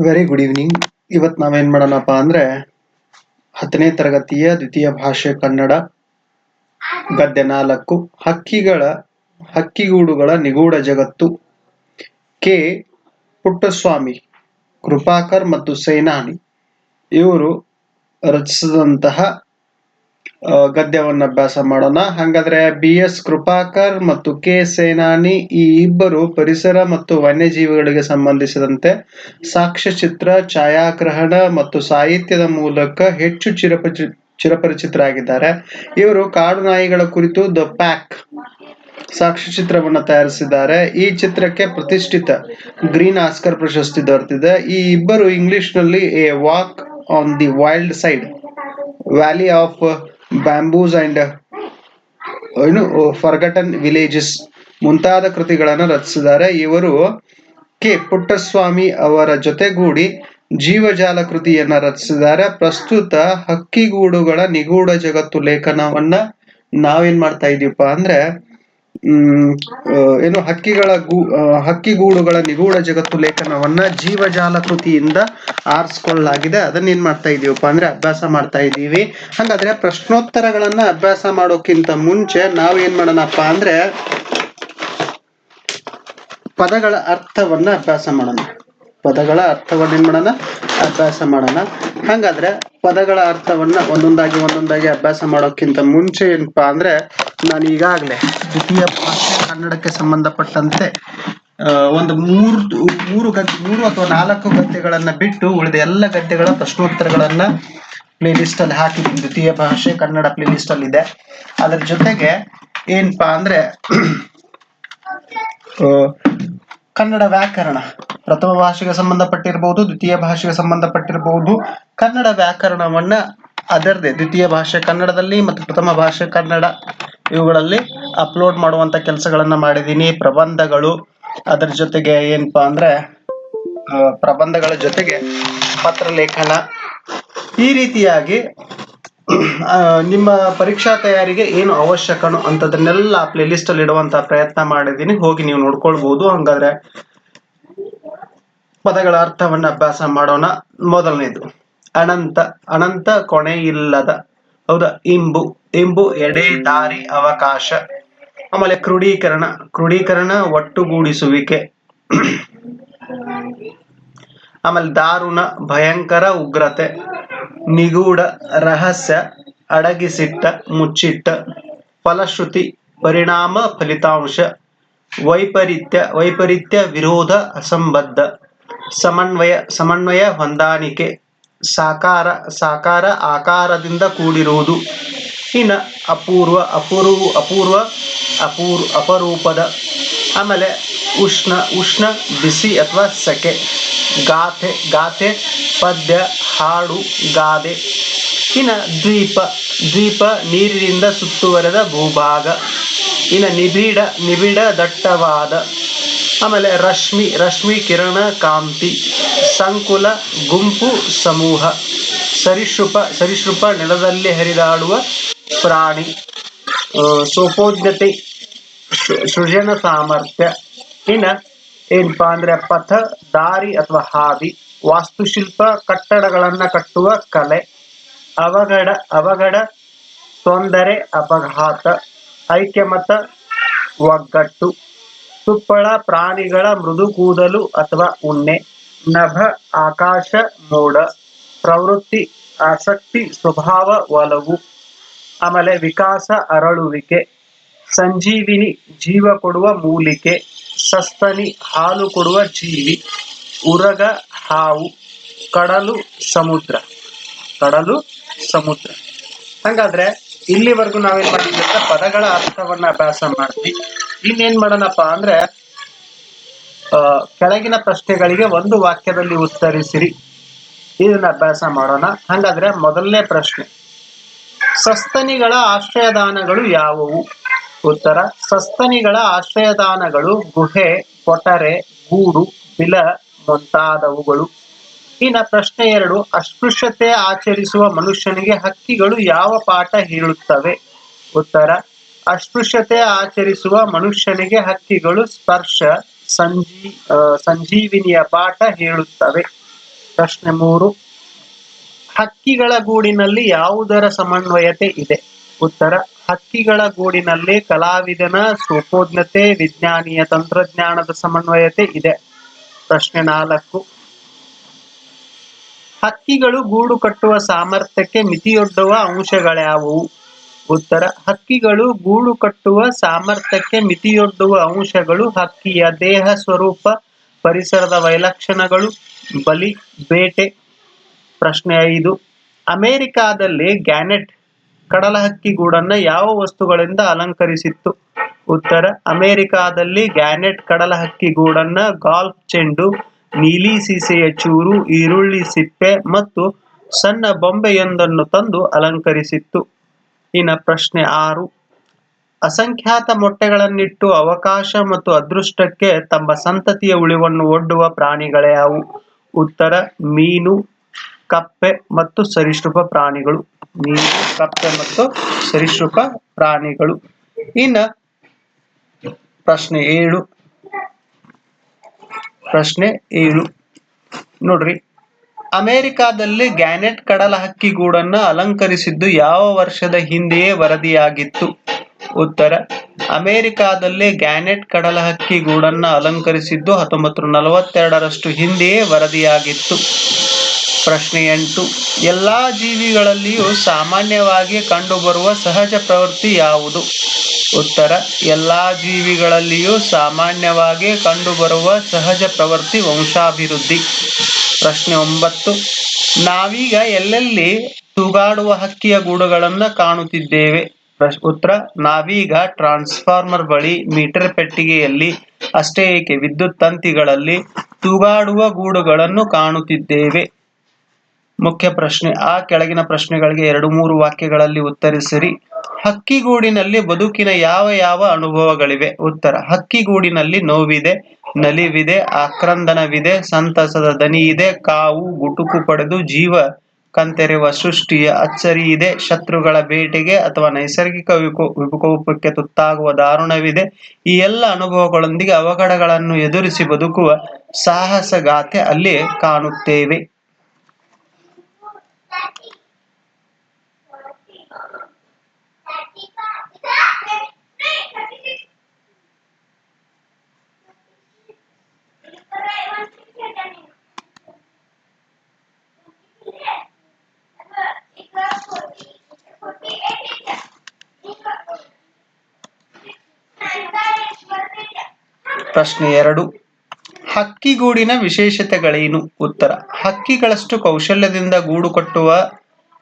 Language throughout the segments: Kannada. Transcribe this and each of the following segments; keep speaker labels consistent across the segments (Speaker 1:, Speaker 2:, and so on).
Speaker 1: ವೆರಿ ಗುಡ್ ಈವ್ನಿಂಗ್ ಇವತ್ತು ನಾವೇನು ಮಾಡೋಣಪ್ಪ ಅಂದ್ರೆ ಹತ್ತನೇ ತರಗತಿಯ ದ್ವಿತೀಯ ಭಾಷೆ ಕನ್ನಡ ಗದ್ಯ ನಾಲ್ಕು. ಹಕ್ಕಿಗಳ, ಹಕ್ಕಿಗೂಡುಗಳ ನಿಗೂಢ ಜಗತ್ತು. ಕೆ. ಪುಟ್ಟಸ್ವಾಮಿ, ಕೃಪಾಕರ್ ಮತ್ತು ಸೇನಾನಿ. ಇವರು ರಚಿಸಿದಂತಹ ಗದ್ಯವನ್ನ ಅಭ್ಯಾಸ ಮಾಡೋಣ. ಹಾಗಾದ್ರೆ ಬಿ ಎಸ್ ಕೃಪಾಕರ್ ಮತ್ತು ಕೆ ಸೇನಾನಿ ಈ ಇಬ್ಬರು ಪರಿಸರ ಮತ್ತು ವನ್ಯಜೀವಿಗಳಿಗೆ ಸಂಬಂಧಿಸಿದಂತೆ ಸಾಕ್ಷ್ಯಚಿತ್ರ ಛಾಯಾಗ್ರಹಣ ಮತ್ತು ಸಾಹಿತ್ಯದ ಮೂಲಕ ಹೆಚ್ಚು ಚಿರಪರಿ ಚಿರಪರಿಚಿತರಾಗಿದ್ದಾರೆ. ಇವರು ಕಾಡು ನಾಯಿಗಳ ಕುರಿತು ದ ಪ್ಯಾಕ್ ಸಾಕ್ಷ್ಯಚಿತ್ರವನ್ನು ತಯಾರಿಸಿದ್ದಾರೆ. ಈ ಚಿತ್ರಕ್ಕೆ ಪ್ರತಿಷ್ಠಿತ ಗ್ರೀನ್ ಆಸ್ಕರ್ ಪ್ರಶಸ್ತಿ ದೊರೆತಿದೆ. ಈ ಇಬ್ಬರು ಇಂಗ್ಲಿಷ್ನಲ್ಲಿ a walk on the wild side valley of bamboos and ಏನು ಫರ್ಗಟನ್ ವಿಲೇಜಸ್ ಮುಂತಾದ ಕೃತಿಗಳನ್ನು ರಚಿಸಿದ್ದಾರೆ. ಇವರು ಕೆ. ಪುಟ್ಟಸ್ವಾಮಿ ಅವರ ಜೊತೆಗೂಡಿ ಜೀವಜಾಲ ಕೃತಿಯನ್ನ ರಚಿಸಿದ್ದಾರೆ. ಪ್ರಸ್ತುತ ಹಕ್ಕಿಗೂಡುಗಳ ನಿಗೂಢ ಜಗತ್ತು ಲೇಖನವನ್ನ ನಾವೇನ್ ಮಾಡ್ತಾ ಇದೀವಪ್ಪ ಅಂದ್ರೆ ಏನು ಹಕ್ಕಿಗಳ ಗೂ ಹಕ್ಕಿಗೂಡುಗಳ ನಿಗೂಢ ಜಗತ್ತು ಲೇಖನವನ್ನ ಜೀವಜಾಲ ಕೃತಿಯಿಂದ ಆರಿಸ್ಕೊಳ್ಳಲಾಗಿದೆ. ಅದನ್ನ ಏನ್ ಮಾಡ್ತಾ ಇದೀವಪ್ಪ ಅಂದ್ರೆ ಅಭ್ಯಾಸ ಮಾಡ್ತಾ ಇದೀವಿ. ಹಂಗಾದ್ರೆ ಪ್ರಶ್ನೋತ್ತರಗಳನ್ನ ಅಭ್ಯಾಸ ಮಾಡೋಕ್ಕಿಂತ ಮುಂಚೆ ನಾವು ಏನ್ ಮಾಡೋಣಪ್ಪ ಅಂದ್ರೆ ಪದಗಳ ಅರ್ಥವನ್ನ ಅಭ್ಯಾಸ ಮಾಡೋಣ. ಪದಗಳ ಅರ್ಥವನ್ನು ಏನ್ ಮಾಡೋಣ? ಅಭ್ಯಾಸ ಮಾಡೋಣ. ಹಾಗಾದ್ರೆ ಪದಗಳ ಅರ್ಥವನ್ನ ಒಂದೊಂದಾಗಿ ಒಂದೊಂದಾಗಿ ಅಭ್ಯಾಸ ಮಾಡೋಕ್ಕಿಂತ ಮುಂಚೆ ಏನಪ್ಪಾ ಅಂದ್ರೆ ನಾನು ಈಗಾಗಲೇ ದ್ವಿತೀಯ ಭಾಷೆ ಕನ್ನಡಕ್ಕೆ ಸಂಬಂಧಪಟ್ಟಂತೆ ಒಂದು ಮೂರು ಮೂರು ಗದ್ದೆ ಮೂರು ಅಥವಾ ನಾಲ್ಕು ಗದ್ದೆಗಳನ್ನ ಬಿಟ್ಟು ಉಳಿದ ಎಲ್ಲ ಗದ್ದೆಗಳ ಪ್ರಶ್ನೋತ್ತರಗಳನ್ನ ಪ್ಲೇ ಲಿಸ್ಟ್ ಅಲ್ಲಿ ಹಾಕಿದ್ದೀನಿ. ದ್ವಿತೀಯ ಭಾಷೆ ಕನ್ನಡ ಪ್ಲೇ ಲಿಸ್ಟ್ ಅಲ್ಲಿ ಇದೆ. ಅದ್ರ ಜೊತೆಗೆ ಏನಪ್ಪಾ ಅಂದ್ರೆ ಕನ್ನಡ ವ್ಯಾಕರಣ. ಪ್ರಥಮ ಭಾಷೆಗೆ ಸಂಬಂಧಪಟ್ಟಿರಬಹುದು ದ್ವಿತೀಯ ಭಾಷೆಗೆ ಸಂಬಂಧಪಟ್ಟಿರಬಹುದು ಕನ್ನಡ ವ್ಯಾಕರಣವನ್ನ ಅದರದೇ, ದ್ವಿತೀಯ ಭಾಷೆ ಕನ್ನಡದಲ್ಲಿ ಮತ್ತು ಪ್ರಥಮ ಭಾಷೆ ಕನ್ನಡ ಇವುಗಳಲ್ಲಿ ಅಪ್ಲೋಡ್ ಮಾಡುವಂತ ಕೆಲಸಗಳನ್ನ ಮಾಡಿದ್ದೀನಿ ಪ್ರಬಂಧಗಳು, ಅದರ ಜೊತೆಗೆ ಏನಪ್ಪಾ ಅಂದ್ರೆ ಪ್ರಬಂಧಗಳ ಜೊತೆಗೆ ಪತ್ರ ಲೇಖನ. ಈ ರೀತಿಯಾಗಿ ನಿಮ್ಮ ಪರೀಕ್ಷಾ ತಯಾರಿಗೆ ಏನು ಅವಶ್ಯಕನು ಅಂತದನ್ನೆಲ್ಲ ಪ್ಲೇ ಲಿಸ್ಟ್ ಅಲ್ಲಿ ಇಡುವಂತ ಪ್ರಯತ್ನ ಮಾಡಿದ್ದೀನಿ ಹೋಗಿ ನೀವು ನೋಡ್ಕೊಳ್ಬಹುದು ಹಂಗಾದ್ರೆ ಪದಗಳ ಅರ್ಥವನ್ನು ಅಭ್ಯಾಸ ಮಾಡೋಣ. ಮೊದಲನೇದು, ಅನಂತ ಅನಂತ ಕೊನೆ ಇಲ್ಲದ, ಹೌದಾ? ಇಂಬು ಇಂಬು ಎಡೆ, ದಾರಿ, ಅವಕಾಶ. ಆಮೇಲೆ ಕ್ರೋಢೀಕರಣ ಕ್ರೋಢೀಕರಣ ಒಟ್ಟುಗೂಡಿಸುವಿಕೆ. ಆಮೇಲೆ ದಾರುಣ, ಭಯಂಕರ, ಉಗ್ರತೆ. ನಿಗೂಢ, ರಹಸ್ಯ, ಅಡಗಿಸಿಟ್ಟ, ಮುಚ್ಚಿಟ್ಟ. ಫಲಶ್ರುತಿ, ಪರಿಣಾಮ, ಫಲಿತಾಂಶ. ವೈಪರೀತ್ಯ ವೈಪರೀತ್ಯ, ವಿರೋಧ, ಅಸಂಬದ್ಧ. ಸಮನ್ವಯ ಸಮನ್ವಯ ಹೊಂದಾಣಿಕೆ ಸಾಕಾರ ಸಾಕಾರ ಆಕಾರದಿಂದ ಕೂಡಿರುವುದು. ಇನ್ನ ಅಪೂರ್ವ ಅಪೂರ್ವ ಅಪೂರ್ವ ಅಪೂರ್ ಅಪರೂಪದ ಆಮೇಲೆ ಉಷ್ಣ ಉಷ್ಣ, ಬಿಸಿ ಅಥವಾ ಸೆಕೆ. ಗಾಥೆ ಗಾಥೆ, ಪದ್ಯ, ಹಾಡು, ಗಾದೆ. ಇನ್ನು ದ್ವೀಪ ದ್ವೀಪ ನೀರಿನಿಂದ ಸುತ್ತುವರೆದ ಭೂಭಾಗ. ಇನ್ನು ನಿಬಿಡ ನಿಬಿಡ ದಟ್ಟವಾದ. ಆಮೇಲೆ ರಶ್ಮಿ ರಶ್ಮಿ ಕಿರಣ, ಕಾಂತಿ. ಸಂಕುಲ, ಗುಂಪು, ಸಮೂಹ. ಸರಿಶೃಪ ಸರಿಶೃಪ ನೆಲದಲ್ಲಿ ಹರಿದಾಡುವ ಪ್ರಾಣಿ. ಸೋಪೋಜ್ಞತೆ. ಸೃಜನ ಸಾಮರ್ಥ್ಯ. ಇನ್ನ ಏನಪ್ಪಾ ಅಂದ್ರೆ ಪಥ, ದಾರಿ ಅಥವಾ ಹಾದಿ, ವಾಸ್ತುಶಿಲ್ಪ, ಕಟ್ಟಡಗಳನ್ನ ಕಟ್ಟುವ ಕಲೆ, ಅವಘಡ ಅವಘಡ, ತೊಂದರೆ, ಅಪಘಾತ, ಐಕ್ಯಮತ, ಒಗ್ಗಟ್ಟು, ತುಪ್ಪಳ, ಪ್ರಾಣಿಗಳ ಮೃದು ಕೂದಲು ಅಥವಾ ಉಣ್ಣೆ, ನಭ, ಆಕಾಶ, ಮೋಡ, ಪ್ರವೃತ್ತಿ, ಆಸಕ್ತಿ, ಸ್ವಭಾವ, ಒಲವು, ಆಮೇಲೆ ವಿಕಾಸ, ಅರಳುವಿಕೆ ಸಂಜೀವಿನಿ ಜೀವ ಕೊಡುವ ಮೂಲಿಕೆ, ಸಸ್ತನಿ ಹಾಲು ಕೊಡುವ ಜೀವಿ, ಉರಗ ಹಾವು, ಕಡಲು ಸಮುದ್ರ ಕಡಲು ಸಮುದ್ರ. ಹಂಗಾದ್ರೆ ಇಲ್ಲಿವರೆಗೂ ನಾವೇನ್ ಮಾಡಿದ್ವಿ ಅಂದ್ರೆ ಪದಗಳ ಅರ್ಥವನ್ನ ಅಭ್ಯಾಸ ಮಾಡಿದ್ವಿ. ಇನ್ನೇನ್ ಮಾಡೋಣಪ್ಪ ಅಂದ್ರೆ ಕೆಳಗಿನ ಪ್ರಶ್ನೆಗಳಿಗೆ ಒಂದು ವಾಕ್ಯದಲ್ಲಿ ಉತ್ತರಿಸಿರಿ. ಇದನ್ನ ಅಭ್ಯಾಸ ಮಾಡೋಣ. ಹಂಗಾದ್ರೆ ಮೊದಲನೇ ಪ್ರಶ್ನೆ. ಸಸ್ತನಿಗಳ ಆಶ್ರಯದಾನಗಳು ಯಾವುವು? ಉತ್ತರ, ಸಸ್ತನಿಗಳ ಆಶ್ರಯದಾನಗಳು, ಗುಹೆ ಕೊಟರೆ ಗೂಡು, ಬಿಲ ಮುಂತಾದವುಗಳು. ಇನ್ನ ಪ್ರಶ್ನೆ ಎರಡು, ಅಸ್ಪೃಶ್ಯತೆ ಆಚರಿಸುವ ಮನುಷ್ಯನಿಗೆ ಹಕ್ಕಿಗಳು ಯಾವ ಪಾಠ ಹೇಳುತ್ತವೆ? ಉತ್ತರ, ಅಸ್ಪೃಶ್ಯತೆ ಆಚರಿಸುವ ಮನುಷ್ಯನಿಗೆ ಹಕ್ಕಿಗಳು ಸ್ಪರ್ಶ, ಸಂಜೀ ಸಂಜೀವಿನಿಯ ಪಾಠ ಹೇಳುತ್ತವೆ. ಪ್ರಶ್ನೆ ಮೂರು, ಹಕ್ಕಿಗಳ ಗೂಡಿನಲ್ಲಿ ಯಾವುದರ ಸಮನ್ವಯತೆ ಇದೆ? ಉತ್ತರ ಹಕ್ಕಿಗಳ ಗೂಡಿನಲ್ಲಿ ಕಲಾವಿದನ ಸೂಪೋಜ್ಞತೆ ವಿಜ್ಞಾನಿಯ ತಂತ್ರಜ್ಞಾನದ ಸಮನ್ವಯತೆ ಇದೆ. ಪ್ರಶ್ನೆ ನಾಲ್ಕು. ಹಕ್ಕಿಗಳು ಗೂಡು ಕಟ್ಟುವ ಸಾಮರ್ಥ್ಯಕ್ಕೆ ಮಿತಿಯೊಡ್ಡುವ ಅಂಶಗಳ್ಯಾವುವು ಉತ್ತರ, ಹಕ್ಕಿಗಳು ಗೂಡು ಕಟ್ಟುವ ಸಾಮರ್ಥ್ಯಕ್ಕೆ ಮಿತಿಯೊಡ್ಡುವ ಅಂಶಗಳು ಹಕ್ಕಿಯ ದೇಹ ಸ್ವರೂಪ, ಪರಿಸರದ ವೈಲಕ್ಷಣಗಳು, ಬಲಿ, ಬೇಟೆ. ಪ್ರಶ್ನೆ ಐದು. ಅಮೆರಿಕಾದಲ್ಲಿ ಗ್ಯಾನೆಟ್ ಕಡಲಹಕ್ಕಿ ಗೂಡನ್ನ ಯಾವ ವಸ್ತುಗಳಿಂದ ಅಲಂಕರಿಸಿತ್ತು? ಉತ್ತರ, ಅಮೆರಿಕಾದಲ್ಲಿ ಗ್ಯಾನೆಟ್ ಕಡಲಹಕ್ಕಿ ಗೂಡನ್ನ ಗಾಲ್ಫ್ ಚೆಂಡು, ನೀಲಿ ಸೀಸೆಯ ಚೂರು, ಈರುಳ್ಳಿ ಸಿಪ್ಪೆ ಮತ್ತು ಸಣ್ಣ ಬೊಂಬೆಯೊಂದನ್ನು ತಂದು ಅಲಂಕರಿಸಿತ್ತು. ಇನ್ನ ಪ್ರಶ್ನೆ ಆರು. ಅಸಂಖ್ಯಾತ ಮೊಟ್ಟೆಗಳನ್ನಿಟ್ಟು ಅವಕಾಶ ಮತ್ತು ಅದೃಷ್ಟಕ್ಕೆ ತಮ್ಮ ಸಂತತಿಯ ಉಳಿವನ್ನು ಒಡ್ಡುವ ಪ್ರಾಣಿಗಳ್ಯಾವು ಉತ್ತರ, ಮೀನು, ಕಪ್ಪೆ ಮತ್ತು ಸರಿಸೃಪ ಪ್ರಾಣಿಗಳು. ಮೀನು ಸಪ್ತ ಮತ್ತು ಸರೀಸೃಪ ಪ್ರಾಣಿಗಳು. ಇನ್ನ ಪ್ರಶ್ನೆ ಏಳು. ಪ್ರಶ್ನೆ ಏಳು. ನೋಡ್ರಿ. ಅಮೆರಿಕಾದಲ್ಲಿ ಗ್ಯಾನೆಟ್ ಕಡಲ ಹಕ್ಕಿ ಗೂಡನ್ನ ಅಲಂಕರಿಸಿದ್ದು ಯಾವ ವರ್ಷದ ಹಿಂದೆಯೇ ವರದಿಯಾಗಿತ್ತು? ಉತ್ತರ, ಅಮೆರಿಕಾದಲ್ಲಿ ಗ್ಯಾನೆಟ್ ಕಡಲ ಹಕ್ಕಿ ಗೂಡನ್ನ ಅಲಂಕರಿಸಿದ್ದು ಹತ್ತೊಂಬತ್ತು ನಲವತ್ತೆರಡರಷ್ಟು ಹಿಂದೆಯೇ ವರದಿಯಾಗಿತ್ತು. ಪ್ರಶ್ನೆ ಎಂಟು. ಎಲ್ಲಾ ಜೀವಿಗಳಲ್ಲಿಯೂ ಸಾಮಾನ್ಯವಾಗಿ ಕಂಡುಬರುವ ಸಹಜ ಪ್ರವೃತ್ತಿ ಯಾವುದು? ಉತ್ತರ, ಎಲ್ಲಾ ಜೀವಿಗಳಲ್ಲಿಯೂ ಸಾಮಾನ್ಯವಾಗಿ ಕಂಡುಬರುವ ಸಹಜ ಪ್ರವೃತ್ತಿ ವಂಶಾಭಿವೃದ್ಧಿ. ಪ್ರಶ್ನೆ ಒಂಬತ್ತು. ನಾವೀಗ ಎಲ್ಲೆಲ್ಲಿ ತೂಗಾಡುವ ಹಕ್ಕಿಯ ಗೂಡುಗಳನ್ನು ಕಾಣುತ್ತಿದ್ದೇವೆ? ಉತ್ತರ, ನಾವೀಗ ಟ್ರಾನ್ಸ್ಫಾರ್ಮರ್ ಬಳಿ ಮೀಟರ್ ಪೆಟ್ಟಿಗೆಯಲ್ಲಿ, ಅಷ್ಟೇ ಏಕೆ ವಿದ್ಯುತ್ ತಂತಿಗಳಲ್ಲಿ ತೂಗಾಡುವ ಗೂಡುಗಳನ್ನು ಕಾಣುತ್ತಿದ್ದೇವೆ. ಮುಖ್ಯ ಪ್ರಶ್ನೆ, ಆ ಕೆಳಗಿನ ಪ್ರಶ್ನೆಗಳಿಗೆ ಎರಡು ಮೂರು ವಾಕ್ಯಗಳಲ್ಲಿ ಉತ್ತರಿಸಿರಿ. ಹಕ್ಕಿಗೂಡಿನಲ್ಲಿ ಬದುಕಿನ ಯಾವ ಯಾವ ಅನುಭವಗಳಿವೆ? ಉತ್ತರ, ಹಕ್ಕಿಗೂಡಿನಲ್ಲಿ ನೋವಿದೆ, ನಲಿವಿದೆ, ಆಕ್ರಂದನವಿದೆ, ಸಂತಸದ ದನಿ ಇದೆ ಕಾವು, ಗುಟುಕು ಪಡೆದು ಜೀವ ಕಂತೆರೆವ ಸೃಷ್ಟಿಯ ಅಚ್ಚರಿ ಇದೆ ಶತ್ರುಗಳ ಬೇಟೆಗೆ ಅಥವಾ ನೈಸರ್ಗಿಕ ವಿಕೋ, ವಿಕೋಪಕ್ಕೆ ತುತ್ತಾಗುವ ದಾರುಣವಿದೆ. ಈ ಎಲ್ಲ ಅನುಭವಗಳೊಂದಿಗೆ ಅವಘಡಗಳನ್ನು ಎದುರಿಸಿ ಬದುಕುವ ಸಾಹಸಗಾಥೆ ಅಲ್ಲಿ ಕಾಣುತ್ತೇವೆ. ಪ್ರಶ್ನೆ ಎರಡು. ಹಕ್ಕಿಗೂಡಿನ ವಿಶೇಷತೆಗಳೇನು? ಉತ್ತರ, ಹಕ್ಕಿಗಳಷ್ಟು ಕೌಶಲ್ಯದಿಂದ ಗೂಡು ಕಟ್ಟುವ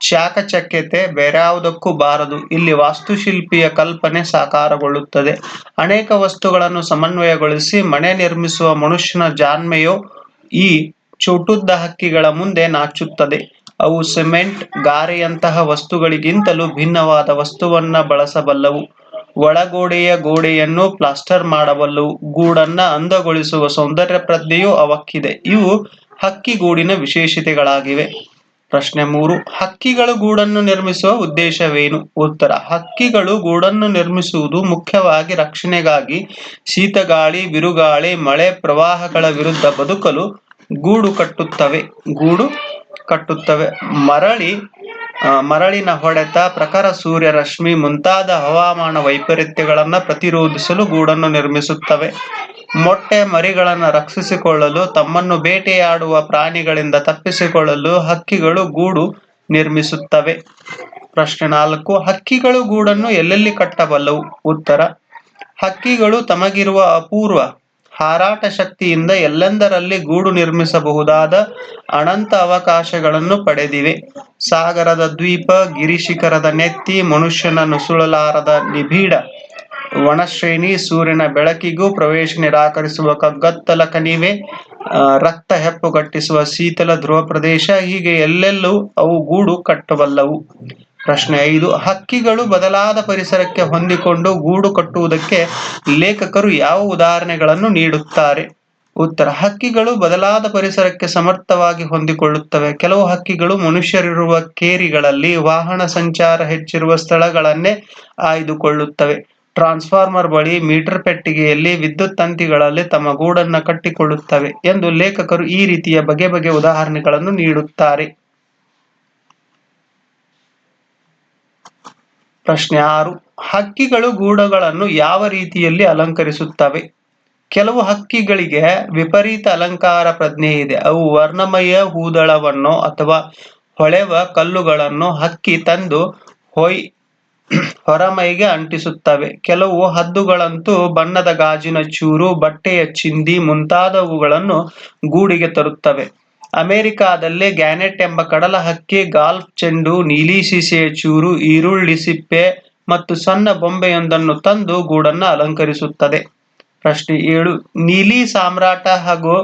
Speaker 1: ಚಾಕಚಕ್ಯತೆ ಬೇರ್ಯಾವುದಕ್ಕೂ ಬಾರದು. ಇಲ್ಲಿ ವಾಸ್ತುಶಿಲ್ಪಿಯ ಕಲ್ಪನೆ ಸಾಕಾರಗೊಳ್ಳುತ್ತದೆ. ಅನೇಕ ವಸ್ತುಗಳನ್ನು ಸಮನ್ವಯಗೊಳಿಸಿ ಮನೆ ನಿರ್ಮಿಸುವ ಮನುಷ್ಯನ ಜಾನ್ಮೆಯು ಈ ಚೌಟುದ್ದ ಹಕ್ಕಿಗಳ ಮುಂದೆ ನಾಚುತ್ತದೆ. ಅವು ಸಿಮೆಂಟ್, ಗಾರೆಯಂತಹ ವಸ್ತುಗಳಿಗಿಂತಲೂ ಭಿನ್ನವಾದ ವಸ್ತುವನ್ನ ಬಳಸಬಲ್ಲವು. ಒಳಗೋಡೆಯ ಗೋಡೆಯನ್ನು ಪ್ಲಾಸ್ಟರ್ ಮಾಡಬಲ್ಲವು ಗೂಡನ್ನ ಅಂದಗೊಳಿಸುವ ಸೌಂದರ್ಯ ಪ್ರಜ್ಞೆಯೂ ಅವಕ್ಕಿದೆ. ಇವು ಹಕ್ಕಿಗೂಡಿನ ವಿಶೇಷತೆಗಳಾಗಿವೆ. ಪ್ರಶ್ನೆ ಮೂರು, ಹಕ್ಕಿಗಳು ಗೂಡನ್ನು ನಿರ್ಮಿಸುವ ಉದ್ದೇಶವೇನು? ಉತ್ತರ, ಹಕ್ಕಿಗಳು ಗೂಡನ್ನು ನಿರ್ಮಿಸುವುದು ಮುಖ್ಯವಾಗಿ ರಕ್ಷಣೆಗಾಗಿ ಶೀತಗಾಳಿ, ಬಿರುಗಾಳಿ, ಮಳೆ ಪ್ರವಾಹಗಳ ವಿರುದ್ಧ ಬದುಕಲು ಗೂಡು ಕಟ್ಟುತ್ತವೆ. ಗೂಡು ಕಟ್ಟುತ್ತವೆ. ಮರಳಿ ಮರಳಿನ ಹೊಡೆತ ಪ್ರಖರ ಸೂರ್ಯ ರಶ್ಮಿ ಮುಂತಾದ ಹವಾಮಾನ ವೈಪರೀತ್ಯಗಳನ್ನು ಪ್ರತಿರೋಧಿಸಲು ಗೂಡನ್ನು ನಿರ್ಮಿಸುತ್ತವೆ. ಮೊಟ್ಟೆ ಮರಿಗಳನ್ನು ರಕ್ಷಿಸಿಕೊಳ್ಳಲು, ತಮ್ಮನ್ನು ಬೇಟೆಯಾಡುವ ಪ್ರಾಣಿಗಳಿಂದ ತಪ್ಪಿಸಿಕೊಳ್ಳಲು ಹಕ್ಕಿಗಳು ಗೂಡು ನಿರ್ಮಿಸುತ್ತವೆ. ಪ್ರಶ್ನೆ ನಾಲ್ಕು, ಹಕ್ಕಿಗಳು ಗೂಡನ್ನು ಎಲ್ಲೆಲ್ಲಿ ಕಟ್ಟಬಲ್ಲವು? ಉತ್ತರ, ಹಕ್ಕಿಗಳು ತಮಗಿರುವ ಅಪೂರ್ವ ಹಾರಾಟ ಶಕ್ತಿಯಿಂದ ಎಲ್ಲೆಂದರಲ್ಲಿ ಗೂಡು ನಿರ್ಮಿಸಬಹುದಾದ ಅನಂತ ಅವಕಾಶಗಳನ್ನು ಪಡೆದಿವೆ. ಸಾಗರದ ದ್ವೀಪ, ಗಿರಿಶಿಖರದ ನೆತ್ತಿ ಮನುಷ್ಯನ ನುಸುಳಲಾರದ ನಿಬಿಡ, ವನಶ್ರೇಣಿ, ಸೂರ್ಯನ ಬೆಳಕಿಗೂ ಪ್ರವೇಶ ನಿರಾಕರಿಸುವ ಕಗ್ಗತ್ತಲ ಕಣಿವೆ ರಕ್ತ ಹೆಪ್ಪುಗಟ್ಟಿಸುವ ಶೀತಲ ಧ್ರುವ ಪ್ರದೇಶ, ಹೀಗೆ ಎಲ್ಲೆಲ್ಲೂ ಅವು ಗೂಡು ಕಟ್ಟಬಲ್ಲವು ಪ್ರಶ್ನೆ ಐದು, ಹಕ್ಕಿಗಳು ಬದಲಾದ ಪರಿಸರಕ್ಕೆ ಹೊಂದಿಕೊಂಡು ಗೂಡು ಕಟ್ಟುವುದಕ್ಕೆ ಲೇಖಕರು ಯಾವ ಉದಾಹರಣೆಗಳನ್ನು ನೀಡುತ್ತಾರೆ? ಉತ್ತರ, ಹಕ್ಕಿಗಳು ಬದಲಾದ ಪರಿಸರಕ್ಕೆ ಸಮರ್ಥವಾಗಿ ಹೊಂದಿಕೊಳ್ಳುತ್ತವೆ. ಕೆಲವು ಹಕ್ಕಿಗಳು ಮನುಷ್ಯರಿರುವ ಕೇರಿಗಳಲ್ಲಿ ವಾಹನ ಸಂಚಾರ ಹೆಚ್ಚಿರುವ ಸ್ಥಳಗಳನ್ನೇ ಆಯ್ದುಕೊಳ್ಳುತ್ತವೆ. ಟ್ರಾನ್ಸ್ಫಾರ್ಮರ್ ಬಳಿ ಮೀಟರ್ ಪೆಟ್ಟಿಗೆಯಲ್ಲಿ ವಿದ್ಯುತ್ ತಂತಿಗಳಲ್ಲಿ ತಮ್ಮ ಗೂಡನ್ನು ಕಟ್ಟಿಕೊಳ್ಳುತ್ತವೆ ಎಂದು ಲೇಖಕರು ಈ ರೀತಿಯ ಬಗೆ ಬಗೆ ಉದಾಹರಣೆಗಳನ್ನು ನೀಡುತ್ತಾರೆ. ಪ್ರಶ್ನೆ ಆರು. ಹಕ್ಕಿಗಳು ಗೂಡುಗಳನ್ನು ಯಾವ ರೀತಿಯಲ್ಲಿ ಅಲಂಕರಿಸುತ್ತವೆ? ಕೆಲವು ಹಕ್ಕಿಗಳಿಗೆ ವಿಪರೀತ ಅಲಂಕಾರ ಪ್ರಜ್ಞೆ ಇದೆ. ಅವು ವರ್ಣಮಯ ಹೂದಳವನ್ನು ಅಥವಾ ಹೊಳೆವ ಕಲ್ಲುಗಳನ್ನು ಹಕ್ಕಿ ತಂದು ಹೊಯ್ ಹೊರಮೈಗೆ ಅಂಟಿಸುತ್ತವೆ. ಕೆಲವು ಹದ್ದುಗಳಂತೂ ಬಣ್ಣದ ಗಾಜಿನ ಚೂರು, ಬಟ್ಟೆಯ ಚಿಂದಿ ಮುಂತಾದವುಗಳನ್ನು ಗೂಡಿಗೆ ತರುತ್ತವೆ. ಅಮೆರಿಕಾದಲ್ಲಿ ಗ್ಯಾನೆಟ್ ಎಂಬ ಕಡಲ ಹಕ್ಕಿ, ಗಾಲ್ಫ್ ಚೆಂಡು, ನೀಲಿ ಸೀಸೆಯ ಚೂರು, ಈರುಳ್ಳಿ ಸಿಪ್ಪೆ ಮತ್ತು ಸಣ್ಣ ಬೊಂಬೆಯೊಂದನ್ನು ತಂದು ಗೂಡನ್ನು ಅಲಂಕರಿಸುತ್ತದೆ. ಪ್ರಶ್ನೆ ಏಳು. ನೀಲಿ ಸಾಮ್ರಾಟ ಹಾಗೂ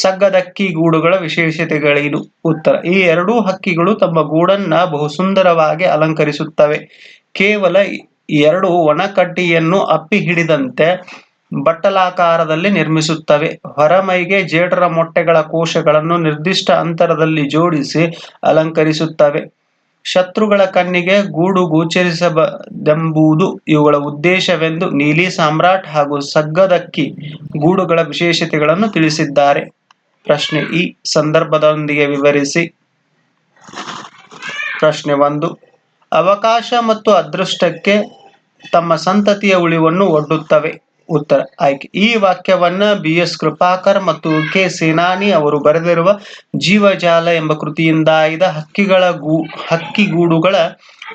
Speaker 1: ಸಗ್ಗದಕ್ಕಿ ಗೂಡುಗಳ ವಿಶೇಷತೆಗಳೇನು? ಉತ್ತರ. ಈ ಎರಡೂ ಹಕ್ಕಿಗಳು ತಮ್ಮ ಗೂಡನ್ನ ಬಹು ಸುಂದರವಾಗಿ ಅಲಂಕರಿಸುತ್ತವೆ. ಕೇವಲ ಎರಡು ಒಣಕಟ್ಟಿಯನ್ನು ಅಪ್ಪಿ ಹಿಡಿದಂತೆ ಬಟ್ಟಲಾಕಾರದಲ್ಲಿ ನಿರ್ಮಿಸುತ್ತವೆ. ಹೊರಮೈಗೆ ಜೇಡರ ಮೊಟ್ಟೆಗಳ ಕೋಶಗಳನ್ನು ನಿರ್ದಿಷ್ಟ ಅಂತರದಲ್ಲಿ ಜೋಡಿಸಿ ಅಲಂಕರಿಸುತ್ತವೆ. ಶತ್ರುಗಳ ಕಣ್ಣಿಗೆ ಗೂಡು ಗೋಚರಿಸಬದೆಂಬುದು ಇವುಗಳ ಉದ್ದೇಶವೆಂದು ನೀಲಿ ಸಾಮ್ರಾಟ್ ಹಾಗೂ ಸಗ್ಗದಕ್ಕಿ ಗೂಡುಗಳ ವಿಶೇಷತೆಗಳನ್ನು ತಿಳಿಸಿದ್ದಾರೆ. ಪ್ರಶ್ನೆ ಈ ಸಂದರ್ಭದೊಂದಿಗೆ ವಿವರಿಸಿ. ಪ್ರಶ್ನೆ ಒಂದು. ಅವಕಾಶ ಮತ್ತು ಅದೃಷ್ಟಕ್ಕೆ ತಮ್ಮ ಸಂತತಿಯ ಉಳಿವನ್ನು ಒಡ್ಡುತ್ತವೆ. ಉತ್ತರ. ಆಯ್ಕೆ. ಈ ವಾಕ್ಯವನ್ನ ಬಿ ಎಸ್ ಕೃಪಾಕರ್ ಮತ್ತು ಕೆ ಸೇನಾನಿ ಅವರು ಬರೆದಿರುವ ಜೀವಜಾಲ ಎಂಬ ಕೃತಿಯಿಂದ ಆಯ್ದ ಹಕ್ಕಿಗಳ ಗೂ ಹಕ್ಕಿಗೂಡುಗಳ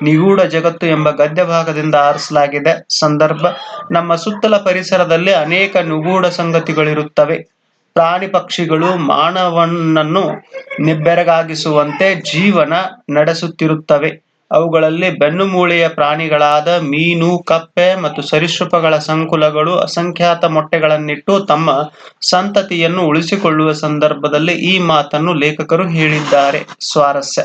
Speaker 1: ನಿಗೂಢ ಜಗತ್ತು ಎಂಬ ಗದ್ಯ ಭಾಗದಿಂದ ಆರಿಸಲಾಗಿದೆ. ಸಂದರ್ಭ. ನಮ್ಮ ಸುತ್ತಲ ಪರಿಸರದಲ್ಲಿ ಅನೇಕ ನಿಗೂಢ ಸಂಗತಿಗಳಿರುತ್ತವೆ. ಪ್ರಾಣಿ ಪಕ್ಷಿಗಳು ಮಾನವನನ್ನು ನಿಬ್ಬೆರಗಾಗಿಸುವಂತೆ ಜೀವನ ನಡೆಸುತ್ತಿರುತ್ತವೆ. ಅವುಗಳಲ್ಲಿ ಬೆನ್ನುಮೂಳೆಯ ಪ್ರಾಣಿಗಳಾದ ಮೀನು, ಕಪ್ಪೆ ಮತ್ತು ಸರೀಸೃಪಗಳ ಸಂಕುಲಗಳು ಅಸಂಖ್ಯಾತ ಮೊಟ್ಟೆಗಳನ್ನಿಟ್ಟು ತಮ್ಮ ಸಂತತಿಯನ್ನು ಉಳಿಸಿಕೊಳ್ಳುವ ಸಂದರ್ಭದಲ್ಲಿ ಈ ಮಾತನ್ನು ಲೇಖಕರು ಹೇಳಿದ್ದಾರೆ. ಸ್ವಾರಸ್ಯ.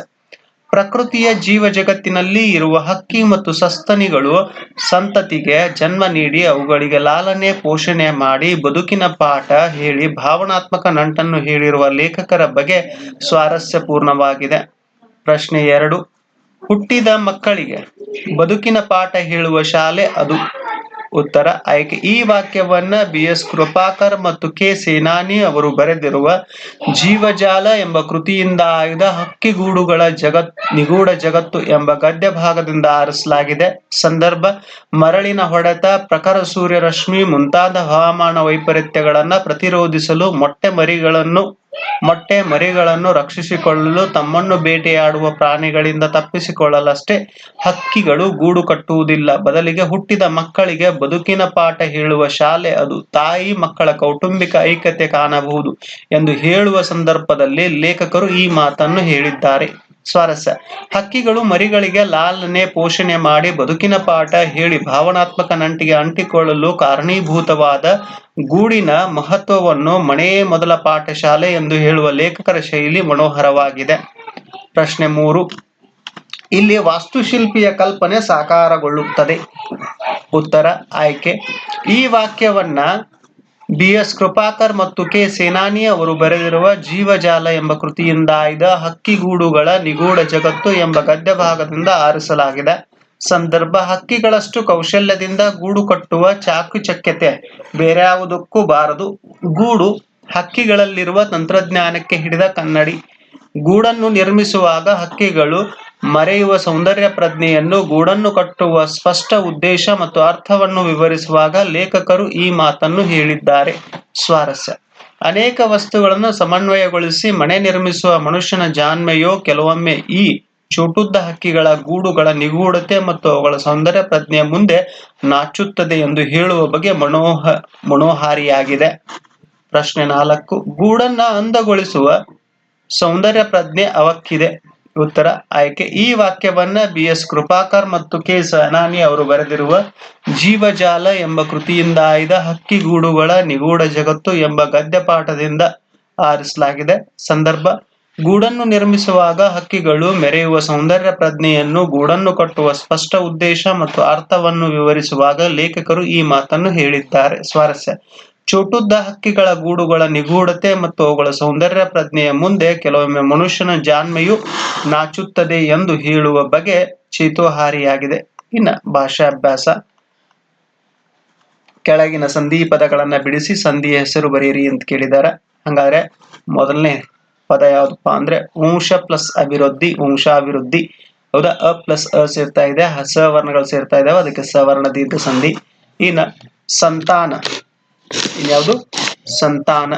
Speaker 1: ಪ್ರಕೃತಿಯ ಜೀವ ಜಗತ್ತಿನಲ್ಲಿ ಇರುವ ಹಕ್ಕಿ ಮತ್ತು ಸಸ್ತನಿಗಳು ಸಂತತಿಗೆ ಜನ್ಮ ನೀಡಿ ಅವುಗಳಿಗೆ ಲಾಲನೆ ಪೋಷಣೆ ಮಾಡಿ ಬದುಕಿನ ಪಾಠ ಹೇಳಿ ಭಾವನಾತ್ಮಕ ನಂಟನ್ನು ಹೇಳಿರುವ ಲೇಖಕರ ಬಗ್ಗೆ ಸ್ವಾರಸ್ಯಪೂರ್ಣವಾಗಿದೆ ಪ್ರಶ್ನೆ ಎರಡು. ಹುಟ್ಟಿದ ಮಕ್ಕಳಿಗೆ ಬದುಕಿನ ಪಾಠ ಹೇಳುವ ಶಾಲೆ ಅದು. ಉತ್ತರ, ಆಯ್ಕೆ. ಈ ವಾಕ್ಯವನ್ನ ಬಿ ಎಸ್ ಕೃಪಾಕರ್ ಮತ್ತು ಕೆ ಸೇನಾನಿ ಅವರು ಬರೆದಿರುವ ಜೀವಜಾಲ ಎಂಬ ಕೃತಿಯಿಂದ ಆಯ್ದ ಹಕ್ಕಿಗೂಡುಗಳ ಜಗತ್, ನಿಗೂಢ ಜಗತ್ತು ಎಂಬ ಗದ್ಯ ಭಾಗದಿಂದ ಆರಿಸಲಾಗಿದೆ. ಸಂದರ್ಭ, ಮರಳಿನ ಹೊಡೆತ, ಪ್ರಖರ ಸೂರ್ಯರಶ್ಮಿ ಮುಂತಾದ ಹವಾಮಾನ ವೈಪರೀತ್ಯಗಳನ್ನ ಪ್ರತಿರೋಧಿಸಲು ಮೊಟ್ಟೆ ಮರಿಗಳನ್ನು ಮೊಟ್ಟೆ ಮರಿಗಳನ್ನು ರಕ್ಷಿಸಿಕೊಳ್ಳಲು ತಮ್ಮನ್ನು ಬೇಟೆಯಾಡುವ ಪ್ರಾಣಿಗಳಿಂದ ತಪ್ಪಿಸಿಕೊಳ್ಳಲಷ್ಟೇ ಹಕ್ಕಿಗಳು ಗೂಡು ಕಟ್ಟುವುದಿಲ್ಲ. ಬದಲಿಗೆ ಹುಟ್ಟಿದ ಮಕ್ಕಳಿಗೆ ಬದುಕಿನ ಪಾಠ ಹೇಳುವ ಶಾಲೆ ಅದು. ತಾಯಿ ಮಕ್ಕಳ ಕೌಟುಂಬಿಕ ಐಕ್ಯತೆ ಕಾಣಬಹುದು ಎಂದು ಹೇಳುವ ಸಂದರ್ಭದಲ್ಲಿ ಲೇಖಕರು ಈ ಮಾತನ್ನು ಹೇಳಿದ್ದಾರೆ. ಸ್ವಾರಸ್ಯ. ಹಕ್ಕಿಗಳು ಮರಿಗಳಿಗೆ ಲಾಲನೆ ಪೋಷಣೆ ಮಾಡಿ ಬದುಕಿನ ಪಾಠ ಹೇಳಿ ಭಾವನಾತ್ಮಕ ನಂಟಿಗೆ ಅಂಟಿಕೊಳ್ಳಲು ಕಾರಣೀಭೂತವಾದ ಗೂಡಿನ ಮಹತ್ವವನ್ನು ಮನೆಯೇ ಮೊದಲ ಪಾಠಶಾಲೆ ಎಂದು ಹೇಳುವ ಲೇಖಕರ ಶೈಲಿ ಮನೋಹರವಾಗಿದೆ. ಪ್ರಶ್ನೆ ಮೂರು. ಇಲ್ಲಿ ವಾಸ್ತುಶಿಲ್ಪಿಯ ಕಲ್ಪನೆ ಸಾಕಾರಗೊಳ್ಳುತ್ತದೆ. ಉತ್ತರ, ಆಯ್ಕೆ. ಈ ವಾಕ್ಯವನ್ನ ಬಿ ಎಸ್ ಕೃಪಾಕರ್ ಮತ್ತು ಕೆ ಸೇನಾನಿ ಅವರು ಬರೆದಿರುವ ಜೀವಜಾಲ ಎಂಬ ಕೃತಿಯಿಂದ ಆಯ್ದ ಹಕ್ಕಿಗೂಡುಗಳ ನಿಗೂಢ ಜಗತ್ತು ಎಂಬ ಗದ್ಯ ಭಾಗದಿಂದ ಆರಿಸಲಾಗಿದೆ. ಸಂದರ್ಭ, ಹಕ್ಕಿಗಳಷ್ಟು ಕೌಶಲ್ಯದಿಂದ ಗೂಡು ಕಟ್ಟುವ ಚಾಕುಚಕ್ಯತೆ ಬೇರ್ಯಾವುದಕ್ಕೂ ಬಾರದು. ಗೂಡು ಹಕ್ಕಿಗಳಲ್ಲಿರುವ ತಂತ್ರಜ್ಞಾನಕ್ಕೆ ಹಿಡಿದ ಕನ್ನಡಿ. ಗೂಡನ್ನು ನಿರ್ಮಿಸುವಾಗ ಹಕ್ಕಿಗಳು ಮರೆಯುವ ಸೌಂದರ್ಯ ಪ್ರಜ್ಞೆಯನ್ನು ಗೂಡನ್ನು ಕಟ್ಟುವ ಸ್ಪಷ್ಟ ಉದ್ದೇಶ ಮತ್ತು ಅರ್ಥವನ್ನು ವಿವರಿಸುವಾಗ ಲೇಖಕರು ಈ ಮಾತನ್ನು ಹೇಳಿದ್ದಾರೆ. ಸ್ವಾರಸ್ಯ. ಅನೇಕ ವಸ್ತುಗಳನ್ನು ಸಮನ್ವಯಗೊಳಿಸಿ ಮನೆ ನಿರ್ಮಿಸುವ ಮನುಷ್ಯನ ಜಾನ್ಮೆಯೋ ಕೆಲವೊಮ್ಮೆ ಈ ಚೋಟುದ್ದ ಹಕ್ಕಿಗಳ ಗೂಡುಗಳ ನಿಗೂಢತೆ ಮತ್ತು ಅವುಗಳ ಸೌಂದರ್ಯ ಪ್ರಜ್ಞೆಯ ಮುಂದೆ ನಾಚುತ್ತದೆ ಎಂದು ಹೇಳುವ ಬಗ್ಗೆ ಮನೋಹ ಮನೋಹಾರಿಯಾಗಿದೆ. ಪ್ರಶ್ನೆ ನಾಲ್ಕು. ಗೂಡನ್ನ ಅಂದಗೊಳಿಸುವ ಸೌಂದರ್ಯ ಪ್ರಜ್ಞೆ ಅವಕ್ಕಿದೆ. ಉತ್ತರ, ಆಯ್ಕೆ. ಈ ವಾಕ್ಯವನ್ನ ಬಿ ಎಸ್ ಕೃಪಾಕರ್ ಮತ್ತು ಕೆ ಸನಾನಿ ಅವರು ಬರೆದಿರುವ ಜೀವಜಾಲ ಎಂಬ ಕೃತಿಯಿಂದ ಆಯ್ದ ಹಕ್ಕಿಗೂಡುಗಳ ನಿಗೂಢ ಜಗತ್ತು ಎಂಬ ಗದ್ಯ ಪಾಠದಿಂದ ಆರಿಸಲಾಗಿದೆ. ಸಂದರ್ಭ, ಗೂಡನ್ನು ನಿರ್ಮಿಸುವಾಗ ಹಕ್ಕಿಗಳು ಮೆರೆಯುವ ಸೌಂದರ್ಯ ಪ್ರಜ್ಞೆಯನ್ನು ಗೂಡನ್ನು ಕಟ್ಟುವ ಸ್ಪಷ್ಟ ಉದ್ದೇಶ ಮತ್ತು ಅರ್ಥವನ್ನು ವಿವರಿಸುವಾಗ ಲೇಖಕರು ಈ ಮಾತನ್ನು ಹೇಳಿದ್ದಾರೆ. ಸ್ವಾರಸ್ಯ. ಚೋಟುದ್ದ ಹಕ್ಕಿಗಳ ಗೂಡುಗಳ ನಿಗೂಢತೆ ಮತ್ತು ಅವುಗಳ ಸೌಂದರ್ಯ ಪ್ರಜ್ಞೆಯ ಮುಂದೆ ಕೆಲವೊಮ್ಮೆ ಮನುಷ್ಯನ ಜಾನ್ಮೆಯು ನಾಚುತ್ತದೆ ಎಂದು ಹೇಳುವ ಬಗೆ ಚೇತೋಹಾರಿಯಾಗಿದೆ. ಇನ್ನ ಭಾಷಾಭ್ಯಾಸ. ಕೆಳಗಿನ ಸಂಧಿ ಪದಗಳನ್ನ ಬಿಡಿಸಿ ಸಂಧಿಯ ಹೆಸರು ಬರೆಯಿರಿ ಅಂತ ಕೇಳಿದ್ದಾರೆ. ಹಂಗಾದ್ರೆ ಮೊದಲನೇ ಪದ ಯಾವ್ದಪ್ಪ ಅಂದ್ರೆ ವಂಶ ಪ್ಲಸ್ ಅಭಿವೃದ್ಧಿ, ವಂಶಾಭಿವೃದ್ಧಿ. ಹೌದಾ? ಅ ಪ್ಲಸ್ ಅ ಸೇರ್ತಾ ಇದೆ ಸವರ್ಣಗಳು ಸೇರ್ತಾ ಇದಾವೆ, ಅದಕ್ಕೆ ಸವರ್ಣ ದೀರ್ಘ ಸಂಧಿ. ಇನ್ನ ಸಂತಾನ. ಇನ್ಯಾವುದು? ಸಂತಾನ.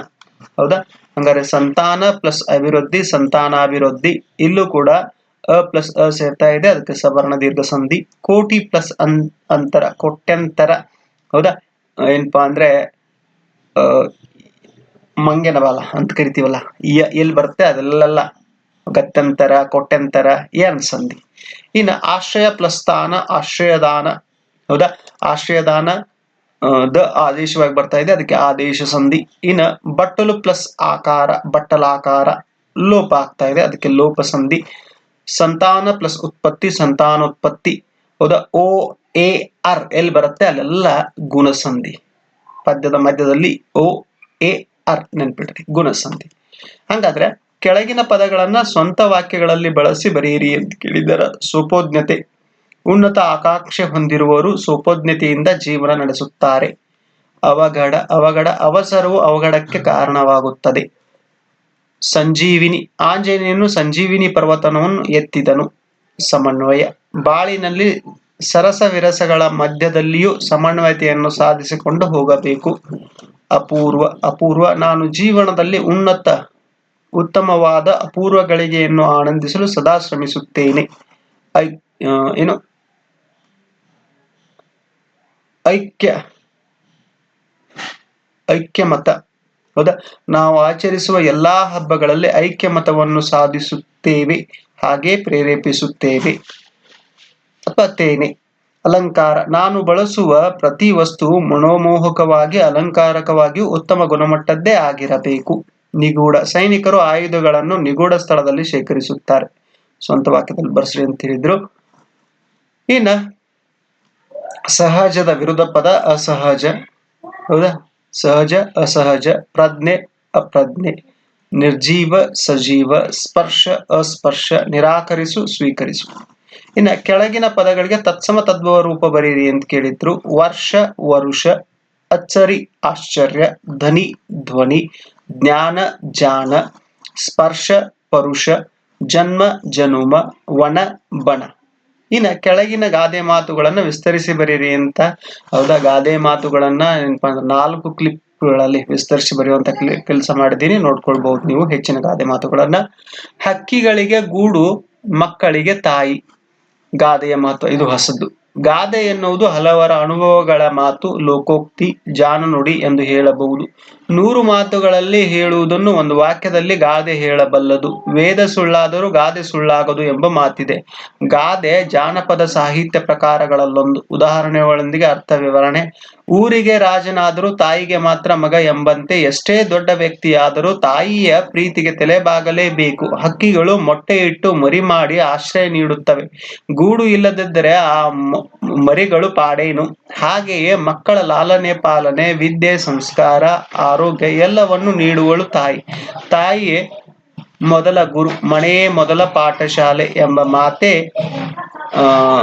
Speaker 1: ಹೌದಾ? ಹಂಗಾರೆ ಸಂತಾನ ಪ್ಲಸ್ ಅಭಿವೃದ್ಧಿ, ಸಂತಾನಾಭಿವೃದ್ಧಿ. ಇಲ್ಲೂ ಕೂಡ ಅ ಪ್ಲಸ್ ಅ ಸೇರ್ತಾ ಇದೆ. ಅದಕ್ಕೆ ಸವರ್ಣ ದೀರ್ಘ ಸಂಧಿ. ಕೋಟಿ ಪ್ಲಸ್ ಅನ್, ಅಂತರ, ಕೋಟ್ಯಂತರ. ಹೌದಾ? ಏನಪ್ಪಾ ಅಂದ್ರೆ ಮಂಗೆನ ಬಾಲ ಅಂತ ಕರಿತೀವಲ್ಲ. ಎಲ್ ಎಲ್ಲಿ ಬರುತ್ತೆ? ಅದೆಲ್ಲ ಗತ್ಯಂತರ ಕೊಟ್ಟಂತರ ಏನ್ ಸಂಧಿ. ಇನ್ನು ಆಶ್ರಯ ಪ್ಲಸ್ ಸ್ಥಾನ, ಆಶ್ರಯದಾನ. ಹೌದಾ? ಆಶ್ರಯದಾನ ದ ಆದೇಶವಾಗಿ ಬರ್ತಾ ಇದೆ. ಅದಕ್ಕೆ ಆದೇಶ ಸಂಧಿ ಇನ್ನ ಬಟ್ಟಲು ಪ್ಲಸ್ ಆಕಾರ, ಬಟ್ಟಲಾಕಾರ ಲೋಪ ಆಗ್ತಾ ಇದೆ. ಅದಕ್ಕೆ ಲೋಪ ಸಂಧಿ. ಸಂತಾನ ಪ್ಲಸ್ ಉತ್ಪತ್ತಿ, ಸಂತಾನೋತ್ಪತ್ತಿ. ಹೌದಾ? ಓ, ಎ, ಆರ್. ಎಲ್ಲಿ ಬರುತ್ತೆ? ಅಲ್ಲೆಲ್ಲ ಗುಣಸಂಧಿ. ಪದ್ಯದ ಮಧ್ಯದಲ್ಲಿ ಓ, ಎ, ಆರ್ ನೆನ್ಪಿಡ್ರಿ ಗುಣಸಂಧಿ. ಹಂಗಾದ್ರೆ ಕೆಳಗಿನ ಪದಗಳನ್ನ ಸ್ವಂತ ವಾಕ್ಯಗಳಲ್ಲಿ ಬಳಸಿ ಬರೆಯಿರಿ ಅಂತ ಕೇಳಿದರ ಸೋಪೋಜ್ಞತೆ ಉನ್ನತ ಆಕಾಂಕ್ಷೆ ಹೊಂದಿರುವವರು ಸೋಪೋಜ್ಞತೆಯಿಂದ ಜೀವನ ನಡೆಸುತ್ತಾರೆ. ಅವಘಡ ಅವಘಡ ಅವಸರವು ಅವಘಡಕ್ಕೆ ಕಾರಣವಾಗುತ್ತದೆ. ಸಂಜೀವಿನಿ, ಆಂಜನೇಯನು ಸಂಜೀವಿನಿ ಪರ್ವತನವನ್ನು ಎತ್ತಿದನು. ಸಮನ್ವಯ. ಬಾಳಿನಲ್ಲಿ ಸರಸ ವಿರಸಗಳ ಮಧ್ಯದಲ್ಲಿಯೂ ಸಮನ್ವಯತೆಯನ್ನು ಸಾಧಿಸಿಕೊಂಡು ಹೋಗಬೇಕು. ಅಪೂರ್ವ ಅಪೂರ್ವ, ನಾನು ಜೀವನದಲ್ಲಿ ಉನ್ನತ, ಉತ್ತಮವಾದ ಅಪೂರ್ವ ಗಳಿಗೆಯನ್ನು ಆನಂದಿಸಲು ಸದಾ ಶ್ರಮಿಸುತ್ತೇನೆ. ಐ ಏನು? ಐಕ್ಯ, ಐಕ್ಯಮತ. ಹೌದಾ? ನಾವು ಆಚರಿಸುವ ಎಲ್ಲಾ ಹಬ್ಬಗಳಲ್ಲಿ ಐಕ್ಯಮತವನ್ನು ಸಾಧಿಸುತ್ತೇವೆ, ಹಾಗೆ ಪ್ರೇರೇಪಿಸುತ್ತೇವೆ. ಅಥವಾ ತೇನೆ ಅಲಂಕಾರ. ನಾನು ಬಳಸುವ ಪ್ರತಿ ವಸ್ತು ಮನೋಮೋಹಕವಾಗಿ, ಅಲಂಕಾರಕವಾಗಿ, ಉತ್ತಮ ಗುಣಮಟ್ಟದ್ದೇ ಆಗಿರಬೇಕು. ನಿಗೂಢ. ಸೈನಿಕರು ಆಯುಧಗಳನ್ನು ನಿಗೂಢ ಸ್ಥಳದಲ್ಲಿ ಶೇಖರಿಸುತ್ತಾರೆ. ಸ್ವಂತ ವಾಕ್ಯದಲ್ಲಿ ಬರ್ಸ್ರಿ ಅಂತ ಹೇಳಿದ್ರು. ಇನ್ನ ಸಹಜದ ವಿರುದ್ಧ ಪದ ಅಸಹಜ. ಹೌದಾ? ಸಹಜ, ಅಸಹಜ, ಪ್ರಜ್ಞೆ, ಅಪ್ರಜ್ಞೆ. ನಿರ್ಜೀವ, ಸಜೀವ, ಸ್ಪರ್ಶ, ಅಸ್ಪರ್ಶ, ನಿರಾಕರಿಸು, ಸ್ವೀಕರಿಸು. ಇನ್ನ ಕೆಳಗಿನ ಪದಗಳಿಗೆ ತತ್ಸಮ ತದ್ಭವ ರೂಪ ಬರೀರಿ ಅಂತ ಕೇಳಿದ್ರು. ವರ್ಷ, ವರುಷ, ಅಚ್ಚರಿ, ಆಶ್ಚರ್ಯ, ಧನಿ, ಧ್ವನಿ, ಜ್ಞಾನ, ಜಾನ, ಸ್ಪರ್ಶ, ಪರುಷ, ಜನ್ಮ, ಜನುಮ, ವನ, ಬಣ. ಇನ್ನ ಕೆಳಗಿನ ಗಾದೆ ಮಾತುಗಳನ್ನ ವಿಸ್ತರಿಸಿ ಬರೀರಿ ಅಂತ. ಹೌದಾ? ಗಾದೆ ಮಾತುಗಳನ್ನ ನಾಲ್ಕು ಕ್ಲಿಪ್ಗಳಲ್ಲಿ ವಿಸ್ತರಿಸಿ ಬರೆಯುವಂತ ಕೆಲಸ ಮಾಡಿದ್ದೀನಿ ನೋಡ್ಕೊಳ್ಬಹುದು ನೀವು ಹೆಚ್ಚಿನ ಗಾದೆ ಮಾತುಗಳನ್ನ. ಹಕ್ಕಿಗಳಿಗೆ ಗೂಡು, ಮಕ್ಕಳಿಗೆ ತಾಯಿ. ಗಾದೆಯ ಮಾತು, ಇದು ಹೊಸದು. ಗಾದೆ ಎನ್ನುವುದು ಹಲವರ ಅನುಭವಗಳ ಮಾತು, ಲೋಕೋಕ್ತಿ, ಜಾನನುಡಿ ಎಂದು ಹೇಳಬಹುದು. ನೂರು ಮಾತುಗಳಲ್ಲಿ ಹೇಳುವುದನ್ನು ಒಂದು ವಾಕ್ಯದಲ್ಲಿ ಗಾದೆ ಹೇಳಬಲ್ಲದು. ವೇದ ಸುಳ್ಳಾದರೂ ಗಾದೆ ಸುಳ್ಳಾಗದು ಎಂಬ ಮಾತಿದೆ. ಗಾದೆ ಜಾನಪದ ಸಾಹಿತ್ಯ ಪ್ರಕಾರಗಳಲ್ಲೊಂದು. ಉದಾಹರಣೆಗಳೊಂದಿಗೆ ಅರ್ಥ ವಿವರಣೆ. ಊರಿಗೆ ರಾಜನಾದರೂ ತಾಯಿಗೆ ಮಾತ್ರ ಮಗ ಎಂಬಂತೆ ಎಷ್ಟೇ ದೊಡ್ಡ ವ್ಯಕ್ತಿಯಾದರೂ ತಾಯಿಯ ಪ್ರೀತಿಗೆ ತಲೆಬಾಗಲೇಬೇಕು. ಹಕ್ಕಿಗಳು ಮೊಟ್ಟೆ ಇಟ್ಟು ಮರಿ ಮಾಡಿ ಆಶ್ರಯ ನೀಡುತ್ತವೆ. ಗೂಡು ಇಲ್ಲದಿದ್ದರೆ ಆ ಮರಿಗಳು ಪಾಡೇನು? ಹಾಗೆಯೇ ಮಕ್ಕಳ ಲಾಲನೆ ಪಾಲನೆ, ವಿದ್ಯೆ, ಸಂಸ್ಕಾರ ಆರೋಗ್ಯ ಎಲ್ಲವನ್ನು ನೀಡುವಳು ತಾಯಿ. ತಾಯಿಯೇ ಮೊದಲ ಗುರು, ಮನೆಯೇ ಮೊದಲ ಪಾಠಶಾಲೆ ಎಂಬ ಮಾತೆ, ಆ,